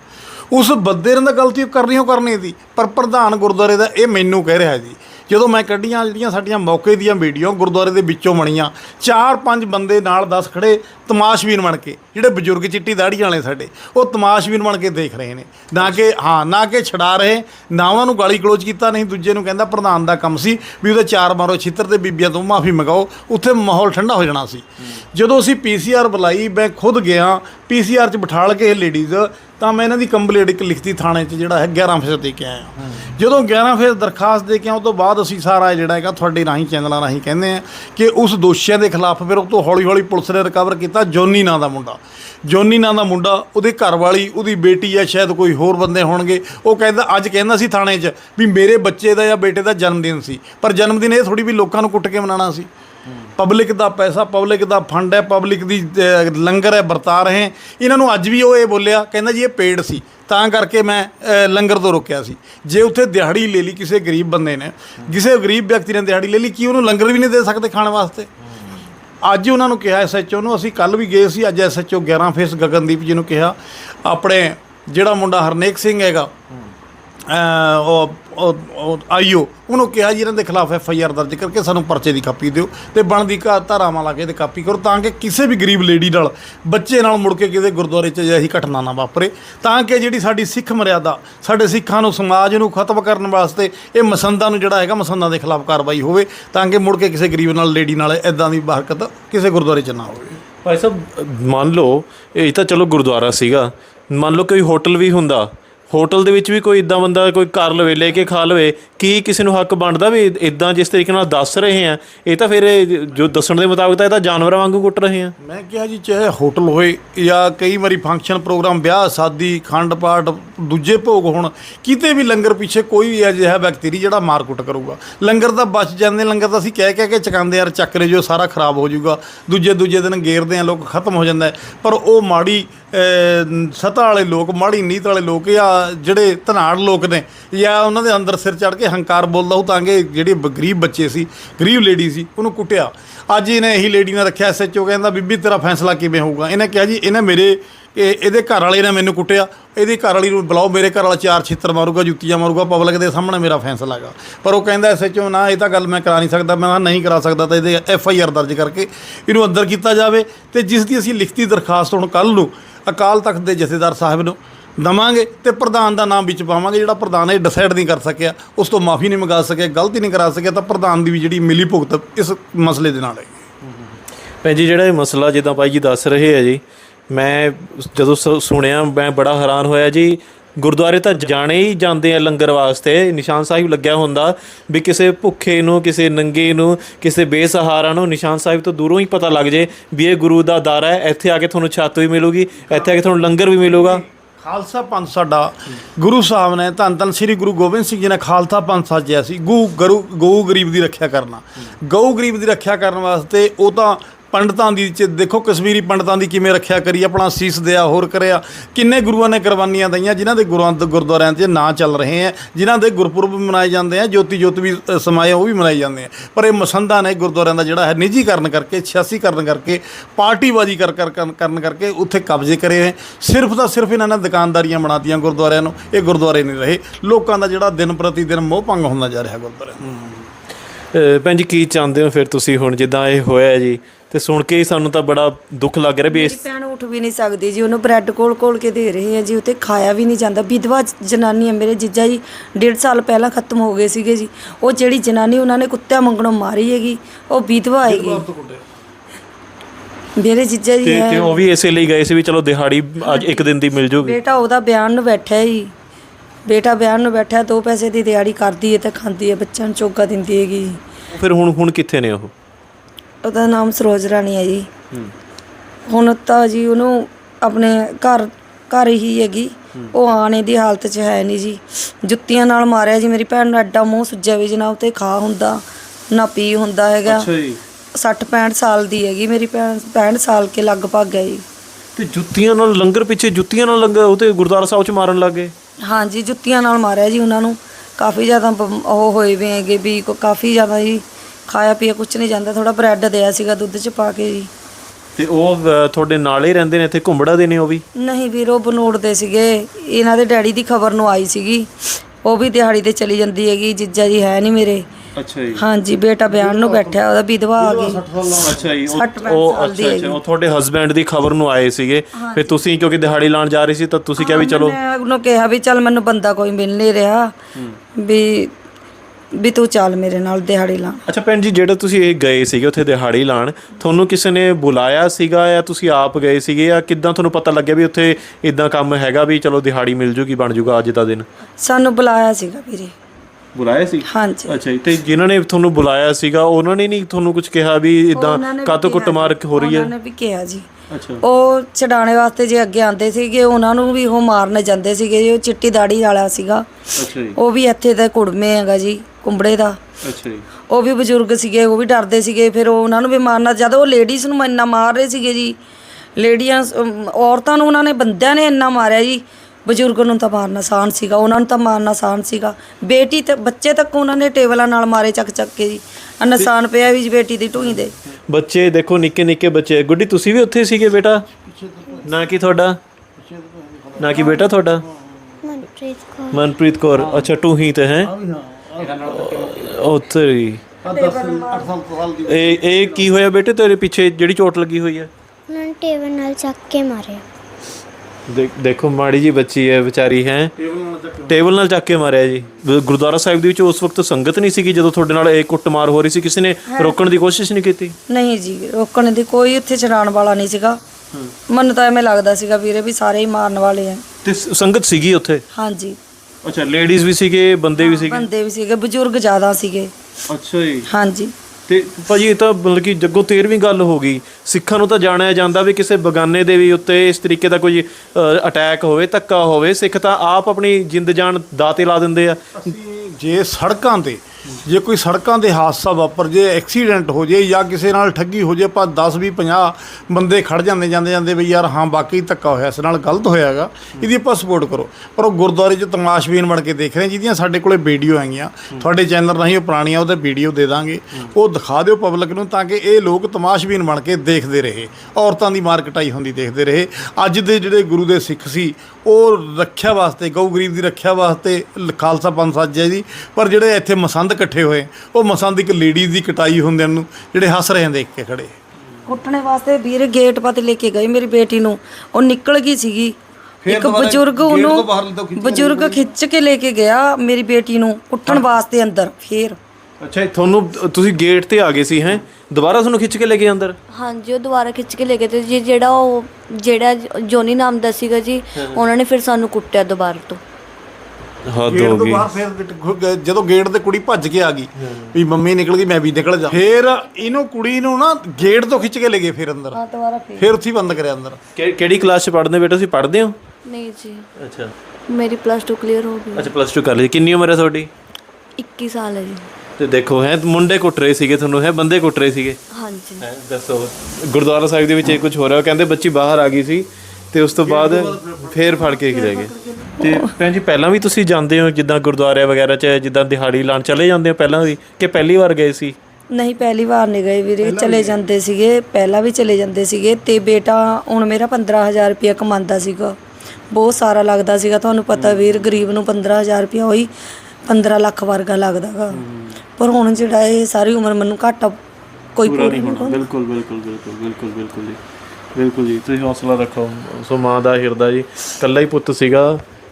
ਉਸ ਬੰਦੇ ਨੇ ਤਾਂ ਗਲਤੀ ਕਰਨੀ ਹੋ ਕਰਨੀ ਸੀ। ਪਰ ਪ੍ਰਧਾਨ ਗੁਰਦੁਆਰੇ ਦਾ ਇਹ ਮੈਨੂੰ ਕਹਿ ਰਿਹਾ ਜੀ ਜਦੋਂ ਮੈਂ ਕੱਢੀਆਂ ਜਿਹੜੀਆਂ ਸਾਡੀਆਂ ਮੌਕੇ ਦੀਆਂ ਵੀਡੀਓ ਗੁਰਦੁਆਰੇ ਦੇ ਵਿੱਚੋਂ ਬਣੀਆਂ, ਚਾਰ ਪੰਜ ਬੰਦੇ ਨਾਲ 10 ਖੜੇ ਤਮਾਸ਼ਬੀਨ ਬਣ ਕੇ, ਜਿਹੜੇ ਬਜ਼ੁਰਗ ਚਿੱਟੀ ਦਾੜੀ ਵਾਲੇ ਸਾਡੇ, ਉਹ ਤਮਾਸ਼ਬੀਨ ਬਣ ਕੇ ਦੇਖ ਰਹੇ ਨੇ। ਨਾ ਕਿ, ਹਾਂ, ਨਾ ਕਿ ਛਡਾ ਰਹੇ, ਨਾ ਉਹਨਾਂ ਨੂੰ ਗਾਲੀ ਗਲੋਚ ਕੀਤਾ, ਨਹੀਂ ਦੂਜੇ ਨੂੰ ਕਹਿੰਦਾ ਪ੍ਰਧਾਨ ਦਾ ਕੰਮ ਸੀ ਵੀ ਉਹਦੇ ਚਾਰ ਮਾਰੋ ਛਿੱਤਰ ਤੇ ਬੀਬੀਆਂ ਤੋਂ ਮਾਫੀ ਮੰਗਾਓ, ਉੱਥੇ ਮਾਹੌਲ ਠੰਡਾ ਹੋ ਜਾਣਾ ਸੀ। ਜਦੋਂ ਅਸੀਂ ਪੀਸੀਆਰ ਬੁਲਾਈ, ਮੈਂ ਖੁਦ ਗਿਆ ਪੀਸੀਆਰ 'ਚ ਬਿਠਾਲ ਕੇ ਇਹ ਲੇਡੀਜ਼ ਤਾਂ ਮੈਂ ਇਹਨਾਂ ਦੀ ਕੰਪਲੇਂਟ ਇੱਕ ਲਿਖਤੀ ਥਾਣੇ 'ਚ ਜਿਹੜਾ ਹੈ 11 ਫੇਸ ਦੇ ਕੇ ਆਇਆ। ਜਦੋਂ 11 ਫੇਸ ਦਰਖਾਸਤ ਦੇ ਕੇ ਆਉਂ ਤੋਂ ਬਾਅਦ ਅਸੀਂ ਸਾਰਾ ਜਿਹੜਾ ਹੈਗਾ ਤੁਹਾਡੇ ਰਾਹੀਂ ਚੈਨਲਾਂ ਰਾਹੀਂ ਕਹਿੰਦੇ ਆ ਕਿ ਉਸ ਦੋਸ਼ੀਆਂ ਦੇ ਖਿਲਾਫ ਫਿਰ ਉਹ ਤੋਂ ਹੌਲੀ ਹੌਲੀ ਪੁਲਿਸ ਨੇ ਰਿਕਵਰ ਕੀਤਾ ਜੋਨੀ ਨਾਂ ਦਾ ਮੁੰਡਾ। ਜੋਨੀ ਨਾਂ ਦਾ ਮੁੰਡਾ ਉਹਦੇ ਘਰ ਵਾਲੀ ਉਹਦੀ ਬੇਟੀ ਆ ਸ਼ਾਇਦ ਕੋਈ ਹੋਰ ਬੰਦੇ ਹੋਣਗੇ। ਉਹ ਕਹਿੰਦਾ ਅੱਜ ਕਹਿੰਦਾ ਸੀ ਥਾਣੇ 'ਚ ਵੀ ਮੇਰੇ ਬੱਚੇ ਦਾ ਜਾਂ ਬੇਟੇ ਦਾ ਜਨਮ ਦਿਨ ਸੀ। ਪਰ ਜਨਮ ਦਿਨ ਇਹ ਥੋੜੀ ਵੀ ਲੋਕਾਂ ਨੂੰ ਕੁੱਟ ਕੇ ਮਨਾਉਣਾ ਸੀ। ਪਬਲਿਕ ਦਾ ਪੈਸਾ, ਪਬਲਿਕ ਦਾ ਫੰਡ ਹੈ, ਪਬਲਿਕ ਦੀ ਲੰਗਰ ਹੈ, ਵਰਤਾ ਰਹੇ ਇਹਨਾਂ ਨੂੰ ਅੱਜ ਵੀ ਉਹ ਇਹ ਬੋਲਿਆ, ਕਹਿੰਦਾ ਜੀ ਇਹ ਪੇਡ ਸੀ। ਤਾਂ ਕਰਕੇ ਮੈਂ ਲੰਗਰ ਤੋਂ ਰੋਕਿਆ ਸੀ। ਜੇ ਉੱਥੇ ਦਿਹਾੜੀ ਲੈ ਲਈ ਕਿਸੇ ਗਰੀਬ ਬੰਦੇ ਨੇ, ਕਿਸੇ ਗਰੀਬ ਵਿਅਕਤੀ ਨੇ ਦਿਹਾੜੀ ਲੈ ਲਈ, ਕੀ ਉਹਨੂੰ ਲੰਗਰ ਵੀ ਨਹੀਂ ਦੇ ਸਕਦੇ ਖਾਣ ਵਾਸਤੇ? ਅੱਜ ਉਹਨਾਂ ਨੂੰ ਕਿਹਾ ਐਸਐਚਓ ਨੂੰ, ਅਸੀਂ ਕੱਲ ਵੀ ਗਏ ਸੀ, ਅੱਜ ਐਸਐਚਓ 11 ਫੇਸ ਗਗਨਦੀਪ ਜੀ ਨੂੰ ਕਿਹਾ, ਆਪਣੇ ਜਿਹੜਾ ਮੁੰਡਾ ਹਰਨੇਕ ਸਿੰਘ ਹੈਗਾ ਉਹ ਆਈਓ। ਉਹਨੂੰ ਕਿਹਾ ਜੀ, ਇਹਨਾਂ ਦੇ ਖਿਲਾਫ ਐਫ ਆਈ ਆਰ ਦਰਜ ਕਰਕੇ ਸਾਨੂੰ ਪਰਚੇ ਦੀ ਕਾਪੀ ਦਿਓ ਤੇ ਬਣਦੀ ਕਾ ਧਾਰਾਵਾਂ ਲਾ ਕੇ ਤੇ ਕਾਪੀ ਕਰੋ ਤਾਂ ਕਿ ਕਿਸੇ ਵੀ ਗਰੀਬ ਲੇਡੀ ਨਾਲ, ਬੱਚੇ ਨਾਲ ਮੁੜ ਕੇ ਕਿਤੇ ਗੁਰਦੁਆਰੇ 'ਚ ਅਜਿਹੀ ਘਟਨਾ ਨਾ ਵਾਪਰੇ। ਤਾਂ ਕਿ ਜਿਹੜੀ ਸਾਡੀ ਸਿੱਖ ਮਰਿਆਦਾ, ਸਾਡੇ ਸਿੱਖਾਂ ਨੂੰ, ਸਮਾਜ ਨੂੰ ਖਤਮ ਕਰਨ ਵਾਸਤੇ ਇਹ ਮਸੰਦਾਂ ਨੂੰ ਜਿਹੜਾ ਹੈਗਾ ਮਸੰਦਾਂ ਦੇ ਖਿਲਾਫ ਕਾਰਵਾਈ ਹੋਵੇ, ਤਾਂ ਕਿ ਮੁੜ ਕੇ ਕਿਸੇ ਗਰੀਬ ਨਾਲ, ਲੇਡੀ ਨਾਲ ਇਦਾਂ ਦੀ ਹਰਕਤ ਕਿਸੇ ਗੁਰਦੁਆਰੇ 'ਚ ਨਾ ਹੋਵੇ। ਭਾਈ ਸਾਹਿਬ ਮੰਨ ਲਓ, ਇਹ ਤਾਂ ਚਲੋ ਗੁਰਦੁਆਰਾ ਸੀਗਾ। ਮੰਨ ਲਓ ਕੋਈ ਹੋਟਲ ਵੀ ਹੁੰਦਾ ਹੋਟਲ ਦੇ ਵਿੱਚ ਵੀ ਕੋਈ ਇਦਾਂ ਬੰਦਾ ਕੋਈ ਕਰ ਲਵੇ ਲੈ ਕੇ ਖਾ ਲਵੇ ਕੀ ਕਿਸੇ ਨੂੰ ਹੱਕ ਬਣਦਾ ਵੀ ਇਦਾਂ ਜਿਸ ਤਰੀਕੇ ਨਾਲ ਦੱਸ ਰਹੇ ਆ ਇਹ ਤਾਂ ਫਿਰ ਜੋ ਦੱਸਣ ਦੇ ਮੁਤਾਬਕ ਤਾਂ ਇਹ ਤਾਂ ਜਾਨਵਰਾਂ ਵਾਂਗੂ ਕੁੱਟ ਰਹੇ ਆ। ਮੈਂ ਕਿਹਾ ਜੀ ਚਾਹੇ ਹੋਟਲ ਹੋਏ ਜਾਂ ਕਈ ਵਾਰੀ ਫੰਕਸ਼ਨ ਪ੍ਰੋਗਰਾਮ ਵਿਆਹ ਸ਼ਾਦੀ ਖੰਡ ਪਾਠ ਦੂਜੇ ਭੋਗ ਹੋਣ ਕਿਤੇ ਵੀ ਲੰਗਰ ਪਿੱਛੇ ਕੋਈ ਵੀ ਅਜਿਹਾ ਵਿਅਕਤੀ ਨਹੀਂ ਜਿਹੜਾ ਮਾਰ ਕੁੱਟ ਕਰੂਗਾ। ਲੰਗਰ ਤਾਂ ਬਚ ਜਾਂਦੇ ਲੰਗਰ ਤਾਂ ਅਸੀਂ ਕਹਿ ਕਹਿ ਕੇ ਚਕਾਉਂਦੇ ਯਾਰ ਚੱਕਰੇ ਜੋ ਸਾਰਾ ਖਰਾਬ ਹੋ ਜਾਊਗਾ ਦੂਜੇ ਦੂਜੇ ਦਿਨ ਗੇਰਦੇ ਆ ਲੋਕ ਖਤਮ ਹੋ ਜਾਂਦਾ ਪਰ ਉਹ ਮਾੜੀ ਅਹ, ਸਤਾ ਵਾਲੇ ਲੋਕ ਮਾੜੀ ਨੀਤ ਵਾਲੇ ਲੋਕ ਜਾਂ ਜਿਹੜੇ ਧਨਾੜ ਲੋਕ ਨੇ ਜਾਂ ਉਹਨਾਂ ਦੇ ਅੰਦਰ ਸਿਰ ਚੜ ਕੇ ਹੰਕਾਰ ਬੋਲਦਾ ਉਹ ਤਾਂ ਕਿ ਜਿਹੜੇ ਬ- ਗਰੀਬ ਬੱਚੇ ਸੀ, ਗਰੀਬ ਲੇਡੀ ਸੀ, ਉਹਨੂੰ ਕੁੱਟਿਆ। ਅੱਜ ਇਹਨੇ ਇਹੀ ਲੇਡੀ ਨੇ ਰੱਖਿਆ ਐਸਐਚਓ ਕਹਿੰਦਾ, ਬੀਬੀ, ਤੇਰਾ ਫੈਸਲਾ ਕਿਵੇਂ ਹੋਊਗਾ? ਇਹਨੇ ਕਿਹਾ ਜੀ, ਇਹਨੇ ਮੇਰੇ, ਇਹ- ਇਹਦੇ ਘਰ ਵਾਲੇ ਨੇ ਮੈਨੂੰ ਕੁੱਟਿਆ। ਇਹਦੀ ਘਰ ਵਾਲੀ ਨੂੰ ਬੁਲਾਓ, ਮੇਰੇ ਘਰ ਵਾਲਾ ਚਾਰ ਛਿੱਤਰ ਮਾਰੂਗਾ, ਜੁੱਤੀਆਂ ਮਾਰੂਗਾ ਪਬਲਿਕ ਦੇ ਸਾਹਮਣੇ ਮੇਰਾ ਫੈਸਲਾ ਹੈਗਾ। ਪਰ ਉਹ ਕਹਿੰਦਾ ਐਸਐਚਓ ਨਾ, ਇਹ ਤਾਂ ਗੱਲ ਮੈਂ ਕਰਾ ਨਹੀਂ ਸਕਦਾ, ਮੈਂ ਕਿਹਾ, ਨਹੀਂ ਕਰਾ ਸਕਦਾ ਤਾਂ ਇਹਦੇ ਐਫ ਆਈ ਆਰ ਦਰਜ ਕਰਕੇ ਇਹਨੂੰ ਅੰਦਰ ਕੀਤਾ ਜਾਵੇ। ਤੇ ਜਿਸ ਦੀ ਅਸੀਂ ਲਿਖਤੀ ਦਰਖਾਸਤ ਹੁਣ ਕੱਲ ਨੂੰ ਅਕਾਲ ਤਖਤ ਦੇ ਜਥੇਦਾਰ ਸਾਹਿਬ ਨੂੰ ਦਵਾਂਗੇ ਤੇ ਪ੍ਰਧਾਨ ਦਾ ਨਾਮ ਵਿੱਚ ਪਾਵਾਂਗੇ ਜਿਹੜਾ ਪ੍ਰਧਾਨ ਇਹ ਡਿਸਾਈਡ ਨਹੀਂ ਕਰ ਸਕਿਆ, ਉਸ ਤੋਂ ਮਾਫੀ ਨਹੀਂ ਮੰਗਾ ਸਕਿਆ, ਗਲਤੀ ਨਹੀਂ ਕਰਾ ਸਕਿਆ, ਤਾਂ ਪ੍ਰਧਾਨ ਦੀ ਵੀ ਜਿਹੜੀ ਮਿਲੀ ਭੁਗਤ ਇਸ ਮਸਲੇ ਦੇ ਨਾਲ ਹੈ। ਭੈਣ ਜੀ, ਜਿਹੜਾ ਇਹ ਮਸਲਾ ਜਿੱਦਾਂ ਭਾਈ ਜੀ ਦੱਸ ਰਹੇ ਆ ਜੀ, ਮੈਂ ਜਦੋਂ ਸ- ਸੁਣਿਆ, ਮੈਂ ਬੜਾ ਹੈਰਾਨ ਹੋਇਆ ਜੀ। ਗੁਰਦੁਆਰੇ ਤਾਂ ਜਾਣੇ ਹੀ ਜਾਂਦੇ ਆ ਲੰਗਰ ਵਾਸਤੇ, ਨਿਸ਼ਾਨ ਸਾਹਿਬ ਲੱਗਿਆ ਹੁੰਦਾ ਵੀ ਕਿਸੇ ਭੁੱਖੇ ਨੂੰ, ਕਿਸੇ ਨੰਗੇ ਨੂੰ, ਕਿਸੇ ਬੇਸਹਾਰਾ ਨੂੰ ਨਿਸ਼ਾਨ ਸਾਹਿਬ ਤੋਂ ਦੂਰੋਂ ਹੀ ਪਤਾ ਲੱਗ ਜੇ ਵੀ ਇਹ ਗੁਰੂ ਦਾ ਦਰ ਹੈ, ਇੱਥੇ ਆ ਕੇ ਤੁਹਾਨੂੰ ਛੱਤ ਵੀ ਮਿਲੂਗੀ, ਇੱਥੇ ਆ ਕੇ ਤੁਹਾਨੂੰ ਲੰਗਰ ਵੀ ਮਿਲੂਗਾ। ਖਾਲਸਾ ਪੰਥ ਸਾਡਾ ਗੁਰੂ ਸਾਹਿਬ ਨੇ ਧੰਨ ਧੰਨ ਸ੍ਰੀ ਗੁਰੂ ਗੋਬਿੰਦ ਸਿੰਘ ਜੀ ਨੇ ਖਾਲਸਾ ਪੰਥ ਸਾਜਿਆ ਸੀ, ਗਊ ਗਰੂ, ਗਊ ਗਰੀਬ ਦੀ ਰੱਖਿਆ ਕਰਨਾ। ਗਊ ਗਰੀਬ ਦੀ ਰੱਖਿਆ ਕਰਨ ਵਾਸਤੇ ਉਹ ਤਾਂ ਪੰਡਤਾਂ ਦੀ ਚ ਦੇਖੋ ਕਸ਼ਮੀਰੀ ਪੰਡਤਾਂ ਦੀ ਕਿਵੇਂ ਰੱਖਿਆ ਕਰੀ, ਆਪਣਾ ਸੀਸ ਦਿਆ, ਹੋਰ ਕਰਿਆ। ਕਿੰਨੇ ਗੁਰੂਆਂ ਨੇ ਕੁਰਬਾਨੀਆਂ ਦਈਆਂ, ਜਿਨ੍ਹਾਂ ਦੇ ਗੁਰਾਂ ਗੁਰਦੁਆਰਿਆਂ 'ਚ ਨਾਂ ਚੱਲ ਰਹੇ ਆ ਜਿਨ੍ਹਾਂ ਦੇ ਗੁਰਪੁਰਬ ਵੀ ਮਨਾਏ ਜਾਂਦੇ ਆ ਜੋਤੀ ਜੋਤ ਵੀ ਸਮਾਏ ਉਹ ਵੀ ਮਨਾਏ ਜਾਂਦੇ ਆ ਪਰ ਇਹ ਮਸੰਦਾਂ ਨੇ ਗੁਰਦੁਆਰਿਆਂ ਦਾ ਜਿਹੜਾ ਹੈ ਨਿੱਜੀਕਰਨ ਕਰਕੇ, ਸਿਆਸੀਕਰਨ ਕਰਕੇ ਪਾਰਟੀਬਾਜ਼ੀ ਕਰ ਕਰ ਕਰਨ- ਕਰਕੇ ਉੱਥੇ ਕਬਜ਼ੇ ਕਰੇ ਹੋਏ ਸਿਰਫ ਤਾਂ ਸਿਰਫ ਇਹਨਾਂ ਨੇ ਦੁਕਾਨਦਾਰੀਆਂ ਬਣਾਤੀਆਂ ਗੁਰਦੁਆਰਿਆਂ ਨੂੰ, ਇਹ ਗੁਰਦੁਆਰੇ ਨਹੀਂ ਰਹੇ। ਲੋਕਾਂ ਦਾ ਜਿਹੜਾ ਦਿਨ ਪ੍ਰਤੀ ਦਿਨ ਮੋਹ ਭੰਗ ਹੁੰਦਾ ਜਾ ਰਿਹਾ ਗੁਰਦੁਆਰਿਆਂ ਦਾ ਭੈਣ ਜੀ, ਕੀ ਚਾਹੁੰਦੇ ਹੋ ਫਿਰ ਤੁਸੀਂ ਹੁਣ, ਜਿੱਦਾਂ ਇਹ ਹੋਇਆ ਜੀ? ਤੇ ਸੁਣ ਕੇ ਹੀ ਸਾਨੂੰ ਤਾਂ ਬੜਾ ਦੁੱਖ ਲੱਗ ਰਿਹਾ ਵੀ ਇਸ ਮੇਰੀ ਭੈਣ ਉੱਠ ਵੀ ਨਹੀਂ ਸਕਦੀ ਜੀ ਉਹਨੂੰ ਬ੍ਰੈਡ ਕੋਲ ਕੋਲ ਕੇ ਦੇ ਰਹੇ ਆ ਜੀ ਉਤੇ ਖਾਇਆ ਵੀ ਨਹੀਂ ਜਾਂਦਾ। ਵਿਧਵਾ ਜਨਾਨੀ ਹੈ ਮੇਰੇ ਜੀਜਾ ਜੀ ਡੇਢ ਸਾਲ ਪਹਿਲਾਂ ਖਤਮ ਹੋ ਗਏ ਸੀਗੇ ਜੀ। ਉਹ ਜਿਹੜੀ ਜਨਾਨੀ ਉਹਨਾਂ ਨੇ ਕੁੱਤਿਆਂ ਮੰਗਣੋਂ ਮਾਰੀ ਹੈਗੀ ਉਹ ਵਿਧਵਾ ਹੈਗੀ। ਮੇਰੇ ਜੀਜਾ ਜੀ ਤੇ ਹੈ ਤੇ ਉਹ ਵੀ ਇਸੇ ਲਈ ਗਏ ਸੀ ਵੀ ਚਲੋ ਦਿਹਾੜੀ ਅੱਜ ਇੱਕ ਦਿਨ ਦੀ ਮਿਲ ਜੂਗੀ। ਬੇਟਾ ਉਹਦਾ ਬਿਆਨ ਨੂੰ ਬੈਠਾ ਜੀ ਬੇਟਾ ਬਿਆਨ ਨੂੰ ਬੈਠਾ ਦੋ ਪੈਸੇ ਦੀ ਦਿਹਾੜੀ ਕਰਦੀ ਹੈ ਤੇ ਖਾਂਦੀ ਹੈ ਬੱਚਿਆਂ ਨੂੰ ਚੋਗਾ ਦਿੰਦੀ ਹੈਗੀ। ਫਿਰ ਹੁਣ ਹੁਣ ਕਿੱਥੇ ਨੇ ਉਹ? ਉਹਦਾ ਨਾਮ ਸਰੋਜ ਰਾਣੀ ਹੈ ਜੀ। ਹੁਣ ਤਾਂ ਜੀ ਉਹਨੂੰ ਆਪਣੇ ਘਰ ਘਰ ਹੀ ਹੈਗੀ। ਉਹ ਆਣੇ ਦੀ ਹਾਲਤ 'ਚ ਹੈ ਨਹੀਂ ਜੀ। ਜੁੱਤੀਆਂ ਨਾਲ ਮਾਰਿਆ ਜੀ ਮੇਰੀ ਭੈਣ ਨੂੰ ਐਡਾ ਮੂੰਹ ਸੁੱਜਿਆ ਵੀ ਜਨਾਬ ਤੇ ਖਾ ਹੁੰਦਾ ਨਾ ਪੀ ਹੁੰਦਾ ਹੈਗਾ। ਜੀ। 60 65 ਸਾਲ ਦੀ ਹੈਗੀ ਮੇਰੀ ਭੈਣ 65 ਸਾਲ ਕੇ ਲਗਭਗ ਹੈ ਜੀ। ਤੇ ਜੁੱਤੀਆਂ ਨਾਲ ਲੰਗਰ ਪਿੱਛੇ ਜੁੱਤੀਆਂ ਨਾਲ ਲੰਗਰ ਉਹ ਤੇ ਗੁਰਦੁਆਰਾ ਸਾਹਿਬ ਚ ਮਾਰਨ ਲੱਗੇ? ਹਾਂਜੀ ਜੁੱਤੀਆਂ ਨਾਲ ਮਾਰਿਆ ਜੀ ਉਹਨਾਂ ਨੂੰ। ਕਾਫੀ ਜ਼ਿਆਦਾ ਉਹ ਹੋਏ ਵੇ ਹੈਗੇ ਵੀ ਕੋ- ਕਾਫੀ ਜ਼ਿਆਦਾ ਜੀ ਖਾਇਆ ਪੀਆ ਕੁਝ ਨਹੀਂ ਜਾਂਦਾ ਥੋੜਾ ਬ੍ਰੈਡ ਦਿਆ ਸੀਗਾ ਦੁੱਧ 'ਚ ਪਾ ਕੇ ਜੀ। ਤੇ ਉਹ ਅਹ, ਤੁਹਾਡੇ ਨਾਲ ਹੀ ਰਹਿੰਦੇ ਨੇ ਇੱਥੇ ਘੁੰਮੜਾ ਦੇ ਨੇ ਉਹ ਵੀ? ਨਹੀਂ ਵੀਰ ਉਹ ਬਨੋੜਦੇ ਸੀਗੇ। ਇਹਨਾਂ ਦੇ ਡੈਡੀ ਦੀ ਖਬਰ ਨੂੰ ਆਈ ਸੀਗੀ। ਉਹ ਵੀ ਦਿਹਾੜੀ ਤੇ ਚਲੀ ਜਾਂਦੀ ਹੈਗੀ ਜੀਜਾ ਜੀ ਹੈ ਨਹੀਂ ਮੇਰੇ। ਅੱਛਾ ਜੀ। ਹਾਂਜੀ ਬੇਟਾ ਬਿਆਨ ਨੂੰ ਬੈਠਾ ਉਹਦਾ ਵਿਧਵਾ ਆ ਗਈ। ਅੱਛਾ ਜੀ ਉਹ- 60 ਉਹ ਸਾਲ ਦੀ ਅੱਛਾ ਅੱਛਾ ਉਹ ਤੁਹਾਡੇ ਹਸਬੈਂਡ ਦੀ ਖਬਰ ਨੂੰ ਆਏ ਸੀਗੇ। ਫਿਰ ਤੁਸੀਂ ਕਿਉਂਕਿ ਦਿਹਾੜੀ ਲਾਣ ਜਾ ਰਹੇ ਸੀ ਤਾਂ ਤੁਸੀਂ ਕਿਹਾ ਵੀ ਚਲੋ। ਮੈਂ ਉਹਨੂੰ ਕਿਹਾ ਵੀ ਚੱਲ ਮੈਨੂੰ ਬੰਦਾ ਕੋਈ ਮਿਲ ਨਹੀਂ ਰਿਹਾ। ਵੀ ਵੀ ਤੂੰ ਚੱਲ ਮੇਰੇ ਨਾਲ ਦਿਹਾੜੀ ਲਾ। ਅੱਛਾ ਭੈਣ ਜੀ ਜਿਹੜਾ ਤੁਸੀਂ ਇਹ ਗਏ ਸੀਗੇ ਉੱਥੇ ਦਿਹਾੜੀ ਲਾਣ ਤੁਹਾਨੂੰ ਕਿਸੇ ਨੇ ਬੁਲਾਇਆ ਸੀਗਾ ਜਾਂ ਤੁਸੀਂ ਆਪ ਗਏ ਸੀਗੇ ਜਾਂ ਕਿੱਦਾਂ ਤੁਹਾਨੂੰ ਪਤਾ ਲੱਗਿਆ ਵੀ ਉੱਥੇ ਇਦਾਂ ਕੰਮ ਹੈਗਾ ਵੀ ਚਲੋ ਦਿਹਾੜੀ ਮਿਲ ਜੂਗੀ ਬਣ ਜੂਗਾ ਅੱਜ ਦਾ ਦਿਨ? ਸਾਨੂੰ ਬੁਲਾਇਆ ਸੀਗਾ ਵੀਰੇ। ਬੁਲਾਇਆ ਸੀ? ਹਾਂਜੀ। ਅੱਛਾ ਜੀ ਤੇ ਜਿਨ੍ਹਾਂ ਨੇ ਤੁਹਾਨੂੰ ਬੁਲਾਇਆ ਸੀਗਾ ਉਹਨਾਂ ਨੇ ਨਹੀਂ ਤੁਹਾਨੂੰ ਕੁਝ ਕਿਹਾ ਵੀ ਇਦਾਂ ਉਹਨਾਂ ਨੇ ਵੀ ਕਾਤੋਂ ਕਿਹਾ ਕੁੱਟਮਾਰ ਹੋ ਰਹੀ ਉਹਨਾਂ ਹੈ ਨੇ ਵੀ ਕਿਹਾ ਜੀ। ਅੱਛਾ। ਉਹ ਛਡਾਣੇ ਵਾਸਤੇ ਜੇ ਅੱਗੇ ਆਂਦੇ ਸੀਗੇ ਉਹਨਾਂ ਨੂੰ ਵੀ ਉਹ ਮਾਰਨ ਜਾਂਦੇ ਸੀਗੇ ਜੀ ਉਹ ਚਿੱਟੀ ਦਾੜੀ ਵਾਲਾ ਸੀਗਾ। ਅੱਛਾ ਜੀ। ਉਹ ਵੀ ਇੱਥੇ ਦਾ ਕੁੜਮੇ ਹੈਗਾ ਜੀ। ਕੁੰਬੜੇ ਦਾ। ਅੱਛਾ ਜੀ। ਉਹ ਵੀ ਬਜ਼ੁਰਗ ਸੀਗੇ ਉਹ ਵੀ ਡਰਦੇ ਸੀਗੇ। ਫਿਰ ਉਹ ਉਹਨਾਂ ਨੂੰ ਵੀ ਮਾਰਨਾ ਜਦ ਉਹ ਲੇਡੀਜ਼ ਨੂੰ ਇੰਨਾ ਮਾਰ ਰਹੇ ਸੀਗੇ ਜੀ ਲੇਡੀਆਂ ਔਰਤਾਂ ਨੂੰ ਉਹਨਾਂ ਨੇ ਬੰਦਿਆਂ ਨੇ ਇੰਨਾ ਮਾਰਿਆ ਜੀ ਬਜ਼ੁਰਗ ਨੂੰ ਤਾਂ ਮਾਰਨਾ ਆਸਾਨ ਸੀਗਾ ਉਹਨਾਂ ਨੂੰ ਤਾਂ ਮਾਰਨਾ ਆਸਾਨ ਸੀਗਾ। ਬੇਟੀ ਤੇ ਬੱਚੇ ਤੱਕ ਉਹਨਾਂ ਨੇ ਟੇਬਲਾਂ ਨਾਲ ਮਾਰੇ ਚੱਕ ਚੱਕ ਕੇ ਜੀ। ਆਹ ਨਿਸ਼ਾਨ ਪਿਆ ਵੀ ਜੀ ਬੇਟੀ ਦੀ ਢੂਈ ਦੇ। ਬੱਚੇ ਦੇਖੋ ਨਿੱਕੇ ਨਿੱਕੇ ਬੱਚੇ। ਗੁੱਡੀ ਤੁਸੀਂ ਵੀ ਉੱਥੇ ਸੀਗੇ ਬੇਟਾ? ਨਾ ਕੀ ਤੁਹਾਡਾ? ਨਾ ਕੀ ਬੇਟਾ ਤੁਹਾਡਾ? ਮਨਪ੍ਰੀਤ ਕੌਰ। ਮਨਪ੍ਰੀਤ ਕੌਰ। ਅੱਛਾ ਟੂ ਹੀ ਤੇ ਹੈ। ਉੱਥੇ ਹੀ ਇਹ ਇਹ ਕੀ ਹੋਇਆ ਬੇਟੇ ਤੇਰੇ ਪਿੱਛੇ? ਜਿਹੜੀ ਚੋਟ ਲੱਗੀ ਹੋਈ ਹੈ ਉਹਨਾਂ ਨੇ ਟੇਬਲ ਨਾਲ ਚੱਕ ਕੇ ਮਾਰਿਆ। ਦੇਖ- ਦੇਖੋ ਮਾੜੀ ਜੀ ਬੱਚੀ ਹੈ ਵਿਚਾਰੀ ਹੈ। ਟੇਬਲ ਨਾਲ ਚੱਕ ਕੇ ਮਾਰਿਆ ਜੀ। ਗੁਰਦੁਆਰਾ ਸਾਹਿਬ ਦੇ ਵਿੱਚ ਉਸ ਵਕਤ ਸੰਗਤ ਨਹੀਂ ਸੀਗੀ ਜਦੋਂ ਤੁਹਾਡੇ ਨਾਲ ਇਹ ਕੁੱਟਮਾਰ ਹੋ ਰਹੀ ਸੀ। ਕਿਸੇ ਨੇ ਰੋਕਣ ਦੀ ਕੋਸ਼ਿਸ਼ ਨਹੀਂ ਕੀਤੀ? ਨਹੀਂ ਜੀ ਰੋਕਣ ਦੀ ਕੋਈ ਉੱਥੇ ਚੜਾਉਣ ਵਾਲਾ ਨਹੀਂ ਸੀਗਾ। ਮੈਨੂੰ ਤਾਂ ਐਵੇਂ ਲੱਗਦਾ ਸੀਗਾ ਵੀਰੇ ਵੀ ਸਾਰੇ ਹੀ ਮਾਰਨ ਵਾਲੇ ਆ। ਤੇ ਸ- ਸੰਗਤ ਸੀਗੀ ਉੱਥੇ? ਹਾਂਜੀ। ਅੱਛਾ ਲੇਡੀਜ਼ ਵੀ ਸੀਗੇ ਬੰਦੇ ਵੀ ਸੀਗੇ? ਬੰਦੇ ਵੀ ਸੀਗੇ ਬਜ਼ੁਰਗ ਜ਼ਿਆਦਾ ਸੀਗੇ। ਅੱਛਾ ਜੀ। ਹਾਂਜੀ। ਤੇ ਭਾਜੀ ਇਹ ਤਾਂ ਮਤਲਬ ਕਿ ਜੱਗੋ 13ਵੀਂ ਗੱਲ ਹੋ ਗਈ। ਸਿੱਖਾਂ ਨੂੰ ਤਾਂ ਜਾਣਿਆ ਜਾਂਦਾ ਵੀ ਕਿਸੇ ਬਗਾਨੇ ਦੇ ਵੀ ਉੱਤੇ ਇਸ ਤਰੀਕੇ ਦਾ ਕੋਈ ਅਟੈਕ ਹੋਵੇ ਧੱਕਾ ਹੋਵੇ ਸਿੱਖ ਤਾਂ ਆਪ ਆਪਣੀ ਜਿੰਦ ਜਾਨ ਦਾਤੇ ਲਾ ਦਿੰਦੇ ਆ। ਜੇ ਸੜਕਾਂ ਤੇ ਜੇ ਕੋਈ ਸੜਕਾਂ ਦੇ ਹਾਦਸਾ ਵਾਪਰ ਜੇ, ਐਕਸੀਡੈਂਟ ਹੋ ਜੇ ਜਾਂ ਕਿਸੇ ਨਾਲ ਠੱਗੀ ਹੋ ਜੇ, ਆਪਾਂ 10 20 50 ਬੰਦੇ ਖੜ ਜਾਂਦੇ ਜਾਂਦੇ ਜਾਂਦੇ ਵੀ ਯਾਰ ਹਾਂ ਬਾਕੀ ਧੱਕਾ ਹੋਇਆ, ਇਸ ਨਾਲ ਗਲਤ ਹੋਇਆਗਾ ਇਹਦੀ ਆਪਾਂ ਸਪੋਰਟ ਕਰੋ। ਪਰ ਉਹ ਗੁਰਦੁਆਰੇ 'ਚ ਤਮਾਸ਼ਬੀਨ ਬਣ ਕੇ ਦੇਖ ਰਹੇ, ਜਿਹਦੀਆਂ ਸਾਡੇ ਕੋਲੇ ਵੀਡੀਓ ਆਈਆਂ ਤੁਹਾਡੇ ਚੈਨਲ ਰਾਹੀਂ ਉਹ ਪੁਰਾਣੀਆਂ, ਉਹਦੇ ਵੀਡੀਓ ਦੇ ਦਾਂਗੇ। ਉਹ ਦਿਖਾ ਦਿਓ ਪਬਲਿਕ ਨੂੰ ਤਾਂ ਕਿ ਇਹ ਲੋਕ ਤਮਾਸ਼ਬੀਨ ਬਣ ਕੇ ਦੇਖਦੇ ਰਹੇ, ਔਰਤਾਂ ਦੀ ਮਾਰ ਕਟਾਈ ਹੁੰਦੀ ਦੇਖਦੇ ਰਹੇ। ਅੱਜ ਦੇ ਜਿਹੜੇ ਗੁਰੂ ਦੇ ਸਿੱਖ ਸੀ ਉਹ ਰੱਖਿਆ ਵਾਸਤੇ ਗਊ ਗਰੀਬ ਦੀ ਰੱਖਿਆ ਵਾਸਤੇ ਖਾਲਸਾ ਪੰਥ ਸਾਜਿਆ ਜੀ। ਪਰ ਜਿਹੜੇ ਇੱਥੇ ਮਸੰਦ ਇਕੱਠੇ ਹੋਏ ਉਹ ਮਸੰਦ ਇੱਕ ਲੇਡੀਜ਼ ਦੀ ਕਟਾਈ ਹੁੰਦਿਆਂ ਨੂੰ ਜਿਹੜੇ ਹੱਸ ਰਹੇ ਦੇਖ ਕੇ ਖੜੇ। ਕੁੱਟਣੇ ਵਾਸਤੇ ਵੀਰੇ ਗੇਟ ਪਾ ਤੇ ਲੈ ਕੇ ਗਏ ਮੇਰੀ ਬੇਟੀ ਨੂੰ। ਉਹ ਨਿਕਲ ਗਈ ਸੀਗੀ। ਇੱਕ ਬਜ਼ੁਰਗ ਉਹਨੂੰ ਬਜ਼ੁਰਗ ਖਿੱਚ ਕੇ ਲੈ ਕੇ ਗਿਆ ਮੇਰੀ ਬੇਟੀ ਨੂੰ ਕੁੱਟਣ ਵਾਸਤੇ ਅੰਦਰ ਫੇਰ। ਅੱਛਾ ਤੁਹਾਨੂੰ ਤੁਸੀਂ ਗੇਟ ਤੇ ਆ ਗਏ ਸੀ ਹੈ? ਦੁਬਾਰਾ ਤੁਹਾਨੂੰ ਖਿੱਚ ਕੇ ਲੈ ਗਏ ਅੰਦਰ? ਹਾਂਜੀ ਉਹ ਦੁਬਾਰਾ ਖਿੱਚ ਕੇ ਲੈ ਗਏ ਤੇ ਜੀ ਜਿਹੜਾ ਉਹ ਜਿਹੜਾ ਜੋਨੀ ਨਾਮ ਦਾ ਸੀਗਾ ਜੀ ਉਹਨਾਂ ਨੇ ਫਿਰ ਸਾਨੂੰ ਕੁੱਟਿਆ ਦੁਬਾਰਾ ਤੋਂ। ਹੱਦ ਗੇਟ ਹੋ ਤੋਂ ਗਈ। ਬਾਹਰ ਫਿਰ ਖੁ- ਗ- ਜਦੋਂ ਗੇਟ ਤੇ ਕੁੜੀ ਭੱਜ ਕੇ ਆ ਗਈ ਵੀ ਮੰਮੀ ਨਿਕਲ ਗਈ ਮੈਂ ਵੀ ਨਿਕਲ ਜਾ। ਫਿਰ ਇਹਨੂੰ ਕੁੜੀ ਨੂੰ ਨਾ ਗੇਟ ਤੋਂ ਖਿੱਚ ਕੇ ਲੈ ਗਏ ਫਿਰ ਅੰਦਰ। ਹਾਂ ਦੁਬਾਰਾ ਫੇਰ। ਫਿਰ ਉੱਥੇ ਹੀ ਬੰਦ ਕਰਿਆ ਅੰਦਰ। ਕਿ- ਕਿਹੜੀ ਕਲਾਸ ਚ ਪੜ੍ਹਦੇ ਬੇਟਾ ਤੁਸੀਂ ਪੜ੍ਹਦੇ ਹੋ? ਨਹੀਂ ਜੀ। ਅੱਛਾ। ਮੇਰੀ ਪਲੱਸ 2 ਕਲੀਅਰ ਹੋ ਗਈ। ਅੱਛਾ ਪਲੱਸ 2 ਕਰ ਲਈ। ਕਿੰਨੀ ਉਮਰ ਹੈ ਤੁਹਾਡੀ? 21 ਸਾਲ ਹੈ ਜੀ। ਤੇ ਦੇਖੋ ਹੈ ਮੁੰਡੇ ਕੁੱਟ ਰਹੇ ਸੀਗੇ ਤੁਹਾਨੂੰ ਹੈ ਬੰਦੇ ਕੁੱਟ ਰਹੇ ਸੀਗੇ। ਹਾਂਜੀ। ਹੈਂ, ਦੱਸੋ ਗੁਰਦੁਆਰਾ ਸਾਹਿਬ ਦੇ ਵਿੱਚ ਇਹ ਕੁਝ ਹੋ ਰਿਹਾ ਕਹਿੰਦੇ ਬੱਚੀ ਬਾਹਰ ਆ ਗਈ ਸੀ ਤੇ ਉਸ ਤੋਂ ਬਾਅਦ ਫੇਰ ਫੜ ਕੇ ਲੈ ਗਏ। ਤੇ ਭੈਣ ਜੀ ਪਹਿਲਾਂ ਵੀ ਤੁਸੀਂ ਜਾਂਦੇ ਹੋ ਜਿੱਦਾਂ ਗੁਰਦੁਆਰੇ ਵਗੈਰਾ 'ਚ ਜਿੱਦਾਂ ਦਿਹਾੜੀ ਲਾਣ ਚਲੇ ਜਾਂਦੇ ਹੋ ਪਹਿਲਾਂ ਵੀ ਕਿ ਪਹਿਲੀ ਵਾਰ ਗਏ ਸੀ? ਨਹੀਂ ਪਹਿਲੀ ਵਾਰ ਨਹੀਂ ਗਏ ਵੀਰੇ ਚਲੇ ਜਾਂਦੇ ਸੀਗੇ ਪਹਿਲਾਂ ਵੀ ਚਲੇ ਜਾਂਦੇ ਸੀਗੇ ਤੇ ਬੇਟਾ ਹੁਣ ਮੇਰਾ 15000 ਰੁਪਇਆ ਕਮਾਉਂਦਾ ਸੀਗਾ। ਬਹੁਤ ਸਾਰਾ ਲੱਗਦਾ ਸੀਗਾ ਤੁਹਾਨੂੰ ਪਤਾ ਵੀਰ ਗਰੀਬ ਨੂੰ 15000 ਰੁਪਇਆ ਹੋਈ 15 ਲੱਖ ਵਰਗਾ ਲੱਗਦਾਗਾ। ਪਰ ਹੁਣ ਜਿਹੜਾ ਇਹ ਸਾਰੀ ਉਮਰ ਮੈਨੂੰ ਘਾਟਾ ਕੋਈ ਪੂਰਾ ਨਹੀਂ ਹੋਣਾ। ਬਿਲਕੁਲ ਬਿਲਕੁਲ ਬਿਲਕੁਲ ਬਿਲਕੁਲ ਬਿਲਕੁਲ ਜੀ। ਬਿਲਕੁਲ ਜੀ ਤੁਸੀਂ ਹੌਸਲਾ ਰੱਖੋ। ਸੋ ਮਾਂ ਦਾ ਹਿਰਦਾ ਜੀ। ਕੱਲਾ ਹੀ ਪੁੱਤ ਸੀਗਾ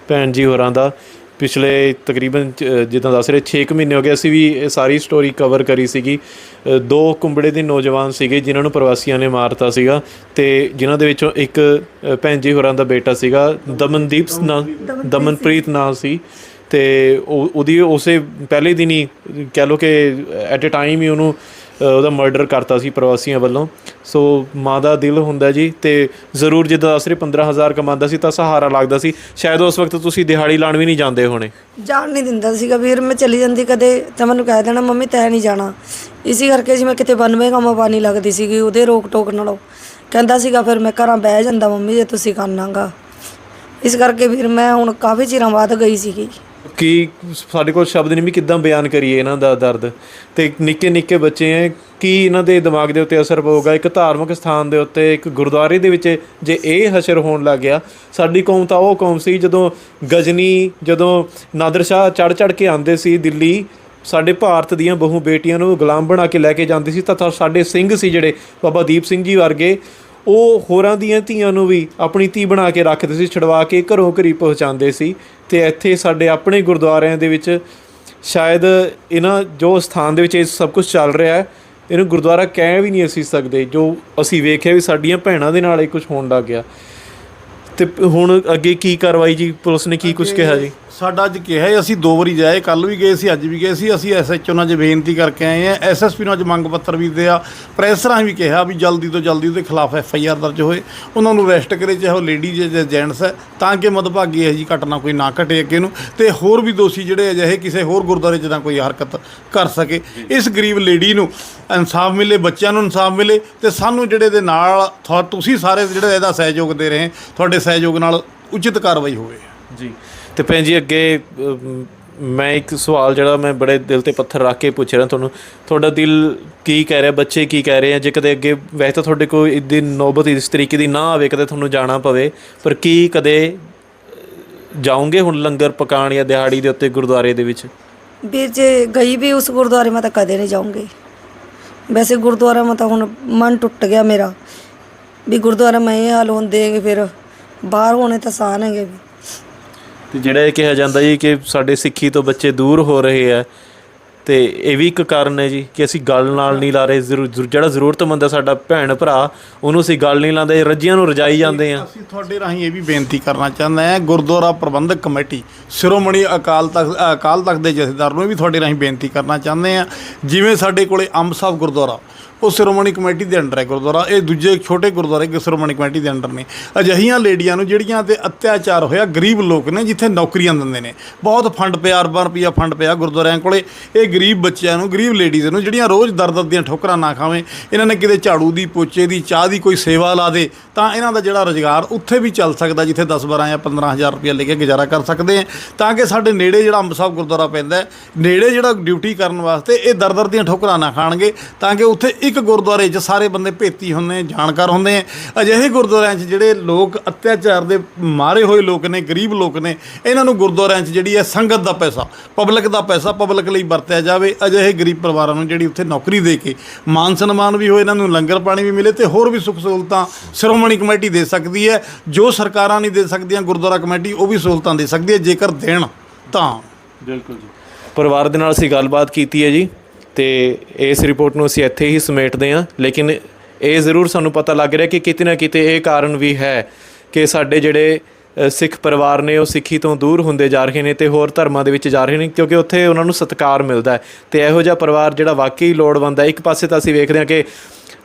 ਭੈਣ ਜੀ ਹੋਰਾਂ ਦਾ। ਪਿਛਲੇ ਤਕਰੀਬਨ ਜਿੱਦਾਂ ਦੱਸ ਰਹੇ 6 ਮਹੀਨੇ ਹੋ ਗਏ ਅਸੀਂ ਵੀ ਇਹ ਸਾਰੀ ਸਟੋਰੀ ਕਵਰ ਕਰੀ ਸੀਗੀ। ਦੋ ਕੁੰਬੜੇ ਦੇ ਨੌਜਵਾਨ ਸੀਗੇ ਜਿਨ੍ਹਾਂ ਨੂੰ ਪ੍ਰਵਾਸੀਆਂ ਨੇ ਮਾਰਤਾ ਸੀਗਾ। ਤੇ ਜਿਨ੍ਹਾਂ ਦੇ ਵਿੱਚੋਂ ਇੱਕ ਭੈਣ ਜੀ ਹੋਰਾਂ ਦਾ ਬੇਟਾ ਸੀਗਾ। ਦਮਨਦੀਪ ਨਾਲ ਦਮਨਪ੍ਰੀਤ ਨਾਂ ਸੀ। ਤੇ ਉਹਦੀ ਉਸੇ ਪਹਿਲੇ ਦਿਨ ਹੀ ਕਹਿ ਲੋ ਕਿ ਐਟ ਅ ਟਾਈਮ ਹੀ ਉਹਨੂੰ ਉਹਦਾ ਮਰਡਰ ਕਰਤਾ ਸੀ ਪ੍ਰਵਾਸੀਆਂ ਵੱਲੋਂ। ਸੋ ਮਾਂ ਦਾ ਦਿਲ ਹੁੰਦਾ ਜੀ ਤੇ ਜ਼ਰੂਰ ਜਿੱਦਾਂ ਦੱਸ ਰਹੇ 15000 ਕਮਾਉਂਦਾ ਸੀ ਤਾਂ ਸਹਾਰਾ ਲੱਗਦਾ ਸੀ। ਸ਼ਾਇਦ ਉਸ ਵਕਤ ਤੁਸੀਂ ਦਿਹਾੜੀ ਲਾਣ ਵੀ ਨਹੀਂ ਜਾਂਦੇ ਹੋਣੇ। ਜਾਣ ਨਹੀਂ ਦਿੰਦਾ ਸੀਗਾ ਵੀਰ ਮੈਂ ਚਲੀ ਜਾਂਦੀ ਕਦੇ ਤਾਂ ਮੈਨੂੰ ਕਹਿ ਦੇਣਾ, ਮੰਮੀ, ਤੈਂ ਨਹੀਂ ਜਾਣਾ। ਇਸੇ ਕਰਕੇ ਜੀ ਮੈਂ ਕਿਤੇ ਬੰਨਵੇਂ ਕੰਮ ਪਾਣੀ ਲੱਗਦੀ ਸੀਗੀ, ਉਹਦੇ ਰੋਕ ਟੋਕ ਨਾਲੋਂ। ਕਹਿੰਦਾ ਸੀਗਾ, ਫਿਰ ਮੈਂ ਘਰਾਂ ਬਹਿ ਜਾਂਦਾ, ਮੰਮੀ, ਜੇ ਤੁਸੀਂ ਕਰਨਾਗਾ। ਇਸ ਕਰਕੇ ਵੀਰ ਮੈਂ ਹੁਣ ਕਾਫੀ ਚਿਰਾਂ ਬਾਅਦ ਗਈ ਸੀਗੀ। ਕਿ ਸਾਡੇ ਕੋਲ ਸ਼ਬਦ ਨਹੀਂ ਵੀ ਕਿੱਦਾਂ ਬਿਆਨ ਕਰੀਏ ਇਹਨਾਂ ਦਾ ਦਰਦ? ਤੇ ਨਿੱਕੇ ਨਿੱਕੇ ਬੱਚੇ ਐ, ਕੀ ਇਹਨਾਂ ਦੇ ਦਿਮਾਗ ਦੇ ਉੱਤੇ ਅਸਰ ਪਊਗਾ? ਇੱਕ ਧਾਰਮਿਕ ਸਥਾਨ ਦੇ ਉੱਤੇ, ਇੱਕ ਗੁਰਦੁਆਰੇ ਦੇ ਵਿੱਚ ਜੇ ਇਹ ਹਸ਼ਰ ਹੋਣ ਲੱਗ ਗਿਆ, ਸਾਡੀ ਕੌਮ ਤਾਂ ਉਹ ਕੌਮ ਸੀ ਜਦੋਂ ਗਜਨੀ, ਜਦੋਂ ਨਾਦਰ ਸ਼ਾਹ ਚੜ ਚੜ ਕੇ ਆਉਂਦੇ ਸੀ ਦਿੱਲੀ, ਸਾਡੇ ਭਾਰਤ ਦੀਆਂ ਬਹੁ ਬੇਟੀਆਂ ਨੂੰ ਗੁਲਾਮ ਬਣਾ ਕੇ ਲੈ ਕੇ ਜਾਂਦੇ ਸੀ, ਤਾਂ ਤਾਂ ਸਾਡੇ ਸਿੰਘ ਸੀ ਜਿਹੜੇ ਬਾਬਾ ਦੀਪ ਸਿੰਘ ਜੀ ਵਰਗੇ। ਉਹ ਹੋਰਾਂ ਦੀਆਂ ਧੀਆਂ ਨੂੰ ਵੀ ਆਪਣੀ ਧੀ ਬਣਾ ਕੇ ਰੱਖਦੇ ਸੀ, ਛਡਵਾ ਕੇ ਘਰੋਂ ਘਰੀ ਪਹੁੰਚਾਉਂਦੇ ਸੀ ਤੇ ਇੱਥੇ ਸਾਡੇ ਆਪਣੇ ਗੁਰਦੁਆਰਿਆਂ ਦੇ ਵਿੱਚ ਸ਼ਾਇਦ ਇਹਨਾਂ ਜੋ ਸਥਾਨ ਦੇ ਵਿੱਚ ਇਹ ਸਭ ਕੁਝ ਚੱਲ ਰਿਹਾ ਹੈ, ਇਹਨੂੰ ਗੁਰਦੁਆਰਾ ਕਹਿ ਵੀ ਨਹੀਂ ਅਸੀਂ ਸਕਦੇ, ਜੋ ਅਸੀਂ ਵੇਖਿਆ ਵੀ ਸਾਡੀਆਂ ਭੈਣਾਂ ਦੇ ਨਾਲ ਇਹ ਕੁਝ ਹੋਣ ਲੱਗ ਗਿਆ। ਤੇ ਹੁਣ ਅੱਗੇ ਕੀ ਕਾਰਵਾਈ ਜੀ? ਪੁਲਿਸ ਨੇ ਕੀ ਕੁਝ ਕਿਹਾ ਜੀ? ਸਾਡਾ ਅੱਜ ਕਿਹਾ ਹੈ ਅਸੀਂ ਦੋ ਵਾਰੀ ਜਾਏ ਕੱਲ ਵੀ ਗਏ ਸੀ ਅੱਜ ਵੀ ਗਏ ਸੀ ਅਸੀਂ ਐਸਐਚਓ ਨਾਲ ਅੱਜ ਬੇਨਤੀ ਕਰਕੇ ਆਏ ਆ ਐਸਐਸਪੀ ਨੂੰ ਅੱਜ ਮੰਗ ਪੱਤਰ ਵੀ ਦਿਆ ਪ੍ਰੈਸ ਰਾਹੀਂ ਵੀ ਕਿਹਾ ਵੀ ਜਲਦੀ ਤੋਂ ਜਲਦੀ ਉਹਦੇ ਖਿਲਾਫ ਐਫਆਈਆਰ ਦਰਜ ਹੋਏ ਉਹਨਾਂ ਨੂੰ ਅਰੈਸਟ ਕਰੇ ਚਾਹੇ ਉਹ ਲੇਡੀ ਜਾਂ ਜੈਂਟਸ ਹੈ ਤਾਂ ਕਿ ਮਦਭਾਗੀ ਇਹ ਜੀ ਘਟਨਾ ਕੋਈ ਨਾ ਘਟੇ ਅੱਗੇ ਨੂੰ ਤੇ ਹੋਰ ਵੀ ਦੋਸ਼ੀ ਜਿਹੜੇ ਅਜਿਹੇ ਕਿਸੇ ਹੋਰ ਗੁਰਦੁਆਰੇ 'ਚ ਤਾਂ ਕੋਈ ਹਰਕਤ ਕਰ ਸਕੇ। ਇਸ ਗਰੀਬ ਲੇਡੀ ਨੂੰ ਇਨਸਾਫ ਮਿਲੇ ਬੱਚਿਆਂ ਨੂੰ ਇਨਸਾਫ ਮਿਲੇ ਤੇ ਸਾਨੂੰ ਜਿਹੜੇ ਦੇ ਨਾਲ ਤੁਸੀਂ ਸਾਰੇ ਜਿਹੜੇ ਇਹਦਾ ਸਹਿਯੋਗ ਦੇ ਰਹੇ ਤੁਹਾਡੇ ਸਹਿਯੋਗ ਨਾਲ ਉਚਿਤ ਕਾਰਵਾਈ ਹੋਵੇ। ਜੀ। ਤੇ ਭੈਣ ਜੀ ਅੱਗੇ ਅਮ, ਮੈਂ ਇੱਕ ਸਵਾਲ ਜਿਹੜਾ ਮੈਂ ਬੜੇ ਦਿਲ ਤੇ ਪੱਥਰ ਰੱਖ ਕੇ ਪੁੱਛ ਰਿਹਾ ਤੁਹਾਨੂੰ। ਤੁਹਾਡਾ ਦਿਲ ਕੀ ਕਹਿ ਰਿਹਾ ਬੱਚੇ ਕੀ ਕਹਿ ਰਹੇ ਆ? ਜੇ ਕਦੇ ਅੱਗੇ ਵੈਸੇ ਤਾਂ ਤੁਹਾਡੇ ਕੋਈ ਇਦਾਂ ਨੌਬਤ ਇਸ ਤਰੀਕੇ ਦੀ ਨਾ ਆਵੇ ਕਦੇ ਤੁਹਾਨੂੰ ਜਾਣਾ ਪਵੇ ਪਰ ਕੀ ਕਦੇ ਜਾਓਗੇ ਹੁਣ ਲੰਗਰ ਪਕਾਣ ਜਾਂ ਦਿਹਾੜੀ ਦੇ ਉੱਤੇ ਗੁਰਦੁਆਰੇ ਦੇ ਵਿੱਚ? ਵੀਰ ਜੇ ਗਈ ਵੀ ਉਸ ਗੁਰਦੁਆਰੇ ਮੈਂ ਤਾਂ ਕਦੇ ਨਹੀਂ ਜਾਊਂਗੀ। ਵੈਸੇ ਗੁਰਦੁਆਰਾ ਮੈਂ ਤਾਂ ਹੁਣ ਮਨ ਟੁੱਟ ਗਿਆ ਮੇਰਾ। ਵੀ ਗੁਰਦੁਆਰਾ ਮੈਂ ਇਹ ਹਾਲ ਹੁੰਦੇ ਹੈਗੇ ਫਿਰ ਬਾਹਰ ਹੋਣੇ ਤਾਂ ਆਸਾਨ ਹੈਗੇ ਵੀ। ਤੇ ਜਿਹੜਾ ਇਹ ਕਿਹਾ ਜਾਂਦਾ ਜੀ ਕਿ ਸਾਡੇ ਸਿੱਖੀ ਤੋਂ ਬੱਚੇ ਦੂਰ ਹੋ ਰਹੇ ਆ ਤੇ ਇਹ ਵੀ ਇੱਕ ਕਾਰਨ ਹੈ ਜੀ ਕਿ ਅਸੀਂ ਗੱਲ ਨਾਲ ਨਹੀਂ ਲਾ ਰਹੇ। ਜ਼ਰੂ- ਜ਼ਰੂ- ਜਿਹੜਾ ਜ਼ਰੂਰਤਮੰਦ ਹੈ ਸਾਡਾ ਭੈਣ ਭਰਾ ਉਹਨੂੰ ਅਸੀਂ ਗੱਲ ਨਹੀਂ ਲਾਉਂਦੇ ਰੱਜੀਆਂ ਨੂੰ ਰਜਾਈ ਜਾਂਦੇ ਆ। ਅਸੀਂ ਤੁਹਾਡੇ ਰਾਹੀਂ ਇਹ ਵੀ ਬੇਨਤੀ ਕਰਨਾ ਚਾਹੁੰਦੇ ਹਾਂ ਗੁਰਦੁਆਰਾ ਪ੍ਰਬੰਧਕ ਕਮੇਟੀ ਸ਼੍ਰੋਮਣੀ ਅਕਾਲ ਤਖਤ ਅਕਾਲ ਤਖਤ ਦੇ ਜਥੇਦਾਰ ਨੂੰ ਵੀ ਤੁਹਾਡੇ ਰਾਹੀਂ ਬੇਨਤੀ ਕਰਨਾ ਚਾਹੁੰਦੇ ਹਾਂ। ਜਿਵੇਂ ਸਾਡੇ ਕੋਲੇ ਅੰਬ ਸਾਹਿਬ ਗੁਰਦੁਆਰਾ ਉਹ ਸ਼੍ਰੋਮਣੀ ਕਮੇਟੀ ਦੇ ਅੰਡਰ ਹੈ ਗੁਰਦੁਆਰਾ, ਇਹ ਦੂਜੇ ਛੋਟੇ ਗੁਰਦੁਆਰੇ ਕਿ ਸ਼੍ਰੋਮਣੀ ਕਮੇਟੀ ਦੇ ਅੰਡਰ ਨੇ। ਅਜਿਹੀਆਂ ਲੇਡੀਆਂ ਨੂੰ ਜਿਹੜੀਆਂ ਤੇ ਅਤਿਆਚਾਰ ਹੋਇਆ, ਗਰੀਬ ਲੋਕ ਨੇ ਜਿੱਥੇ ਨੌਕਰੀਆਂ ਦਿੰਦੇ ਨੇ। ਬਹੁਤ ਫੰਡ ਪਿਆ, ਅਰਬਾਂ ਰੁਪਈਆ ਫੰਡ ਪਿਆ ਗੁਰਦੁਆਰਿਆਂ ਕੋਲੇ। ਇਹ ਗਰੀਬ ਬੱਚਿਆਂ ਨੂੰ, ਗਰੀਬ ਲੇਡੀਜ਼ ਨੂੰ ਜਿਹੜੀਆਂ ਰੋਜ਼ ਦਰ-ਦਰ ਦੀਆਂ ਠੋਕਰਾਂ ਨਾ ਖਾਵੇਂ, ਇਹਨਾਂ ਨੇ ਕਿਤੇ ਝਾੜੂ ਦੀ, ਪੋਚੇ ਦੀ, ਚਾਹ ਦੀ ਕੋਈ ਸੇਵਾ ਲਾ ਦੇ, ਤਾਂ ਇਹਨਾਂ ਦਾ ਜਿਹੜਾ ਰੋਜ਼ਗਾਰ ਉੱਥੇ ਵੀ ਚੱਲ ਸਕਦਾ, ਜਿੱਥੇ 10 12 ਜਾਂ 15000 ਰੁਪਏ ਲੈ ਕੇ ਗੁਜ਼ਾਰਾ ਕਰ ਸਕਦੇ ਆ। ਤਾਂ ਕਿ ਸਾਡੇ ਨੇੜੇ ਜਿਹੜਾ ਅੰਬ ਸਾਹਿਬ ਗੁਰਦੁਆਰਾ ਪੈਂਦਾ ਨੇੜੇ ਜਿਹੜਾ ਡਿਊਟੀ ਕਰਨ ਵਾਸਤੇ ਇਹ ਦਰ-ਦਰ ਦੀਆਂ ਠੋਕਰਾਂ ਨਾ ਖਾਣਗੇ, ਤਾਂ ਕਿ ਉੱਥੇ ਇੱਕ ਗੁਰਦੁਆਰੇ 'ਚ ਸਾਰੇ ਬੰਦੇ ਭੇਤੀ ਹੁੰਦੇ ਜਾਣਕਾਰ ਹੁੰਦੇ ਆ। ਅਜਿਹੇ ਗੁਰਦੁਆਰਿਆਂ 'ਚ ਜਿਹੜੇ ਲੋਕ ਅਤਿਆਚਾਰ ਦੇ ਮਾਰੇ ਹੋਏ ਲੋਕ ਨੇ, ਗਰੀਬ ਲੋਕ ਨੇ, ਇਹਨਾਂ ਨੂੰ ਗੁਰਦੁਆਰਿਆਂ 'ਚ ਜਿਹੜੀ ਹੈ ਸੰਗਤ ਦਾ ਪੈਸਾ, ਪਬਲਿਕ ਦਾ ਪੈਸਾ ਪਬਲਿਕ ਲਈ ਵਰਤਿਆ ਜਾਵੇ। ਅਜਿਹੇ ਗਰੀਬ ਪਰਿਵਾਰਾਂ ਨੂੰ ਜਿਹੜੀ ਉੱਥੇ ਨੌਕਰੀ ਦੇ ਕੇ ਮਾਨ ਸਨਮਾਨ ਵੀ ਹੋਏ, ਇਹਨਾਂ ਨੂੰ ਲੰਗਰ ਪਾਣੀ ਵੀ ਮਿਲੇ ਤੇ ਹੋਰ ਵੀ ਸੁੱਖ ਸਹੂਲਤਾਂ ਸ਼੍ਰੋਮਣੀ ਕਮੇਟੀ ਦੇ ਸਕਦੀ ਹੈ। ਜੋ ਸਰਕਾਰਾਂ ਨਹੀਂ ਦੇ ਸਕਦੀਆਂ, ਗੁਰਦੁਆਰਾ ਕਮੇਟੀ ਉਹ ਵੀ ਸਹੂਲਤਾਂ ਦੇ ਸਕਦੀ ਹੈ। ਜੇਕਰ ਦੇਣ ਤਾਂ। ਬਿਲਕੁਲ ਜੀ। ਪਰਿਵਾਰ ਦੇ ਨਾਲ ਅਸੀਂ ਗੱਲਬਾਤ ਕੀਤੀ ਹੈ ਜੀ। ਤੇ ਇਸ ਰਿਪੋਰਟ ਨੂੰ ਅਸੀਂ ਇੱਥੇ ਹੀ ਸਮੇਟਦੇ ਹਾਂ। ਲੇਕਿਨ ਇਹ ਜ਼ਰੂਰ ਸਾਨੂੰ ਪਤਾ ਲੱਗ ਰਿਹਾ ਕਿ ਕਿਤੇ ਨਾ ਕਿਤੇ ਇਹ ਕਾਰਨ ਵੀ ਹੈ ਕਿ ਸਾਡੇ ਜਿਹੜੇ ਸਿੱਖ ਪਰਿਵਾਰ ਨੇ ਉਹ ਸਿੱਖੀ ਤੋਂ ਦੂਰ ਹੁੰਦੇ ਜਾ ਰਹੇ ਨੇ ਤੇ ਹੋਰ ਧਰਮਾਂ ਦੇ ਵਿੱਚ ਜਾ ਰਹੇ ਨੇ, ਕਿਉਂਕਿ ਉੱਥੇ ਉਹਨਾਂ ਨੂੰ ਸਤਿਕਾਰ ਮਿਲਦਾ ਹੈ। ਤੇ ਇਹੋ ਜਿਹਾ ਪਰਿਵਾਰ ਜਿਹੜਾ ਵਾਕਈ ਲੋੜਵੰਦ ਹੈ, ਇੱਕ ਪਾਸੇ ਤਾਂ ਅਸੀਂ ਵੇਖਦੇ ਹਾਂ ਕਿ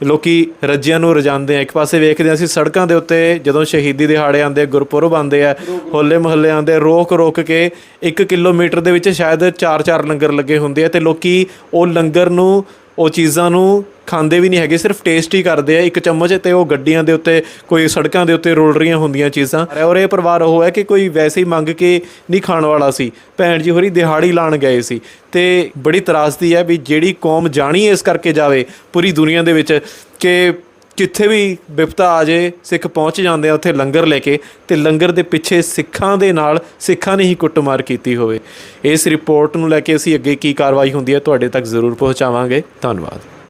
ਲੋਕੀ ਰੱਜਿਆਂ ਨੂੰ ਰਜਾਉਂਦੇ ਆ। ਇੱਕ ਪਾਸੇ ਵੇਖਦੇ ਹਾਂ ਅਸੀਂ ਸੜਕਾਂ ਦੇ ਉੱਤੇ ਜਦੋਂ ਸ਼ਹੀਦੀ ਦਿਹਾੜੇ ਆਉਂਦੇ ਗੁਰਪੁਰਬ ਆਉਂਦੇ ਆ, ਹੋਲੇ ਮਹੱਲੇ ਆਉਂਦੇ ਰੋਕ ਰੋਕ ਕੇ 1 ਕਿਲੋਮੀਟਰ ਦੇ ਵਿੱਚ ਸ਼ਾਇਦ 4-4 ਲੰਗਰ ਲੱਗੇ ਹੁੰਦੇ ਆ ਤੇ ਲੋਕੀ ਉਹ ਲੰਗਰ ਨੂੰ ਉਹ ਚੀਜ਼ਾਂ ਨੂੰ ਖਾਂਦੇ ਵੀ ਨਹੀਂ ਹੈਗੇ, ਸਿਰਫ ਟੇਸਟ ਹੀ ਕਰਦੇ ਆ। ਇੱਕ ਚਮਚ ਤੇ ਉਹ ਗੱਡੀਆਂ ਦੇ ਉੱਤੇ, ਕੋਈ ਸੜਕਾਂ ਦੇ ਉੱਤੇ ਰੋਲ ਰਹੀਆਂ ਹੁੰਦੀਆਂ ਚੀਜ਼ਾਂ। ਔਰ ਇਹ ਪਰਿਵਾਰ ਉਹ ਹੈ ਕਿ ਕੋਈ ਵੈਸੇ ਹੀ ਮੰਗ ਕੇ ਨਹੀਂ ਖਾਣ ਵਾਲਾ ਸੀ। ਭੈਣ ਜੀ ਹੋਰੀ ਦਿਹਾੜੀ ਲਾਣ ਗਏ ਸੀ। ਤੇ ਬੜੀ ਤਰਾਸਦੀ ਹੈ ਵੀ ਜਿਹੜੀ ਕੌਮ ਜਾਣੀ ਇਸ ਕਰਕੇ ਜਾਵੇ ਪੂਰੀ ਦੁਨੀਆ ਦੇ ਵਿੱਚ ਕਿ ਕਿੱਥੇ ਵੀ ਵਿਪਤਾ ਆ ਜੇ, ਸਿੱਖ ਪਹੁੰਚ ਜਾਂਦੇ ਆ, ਉੱਥੇ ਲੰਗਰ ਲੈ ਕੇ ਤੇ ਲੰਗਰ ਦੇ ਪਿੱਛੇ ਸਿੱਖਾਂ ਦੇ ਨਾਲ ਸਿੱਖਾਂ ਨੇ ਹੀ ਕੁੱਟਮਾਰ ਕੀਤੀ ਹੋਵੇ। ਇਸ ਰਿਪੋਰਟ ਨੂੰ ਲੈ ਕੇ ਅਸੀਂ ਅੱਗੇ ਕੀ ਕਾਰਵਾਈ ਹੁੰਦੀ ਹੈ, ਤੁਹਾਡੇ ਤੱਕ ਜ਼ਰੂਰ ਪਹੁੰਚਾਵਾਂਗੇ। ਧੰਨਵਾਦ।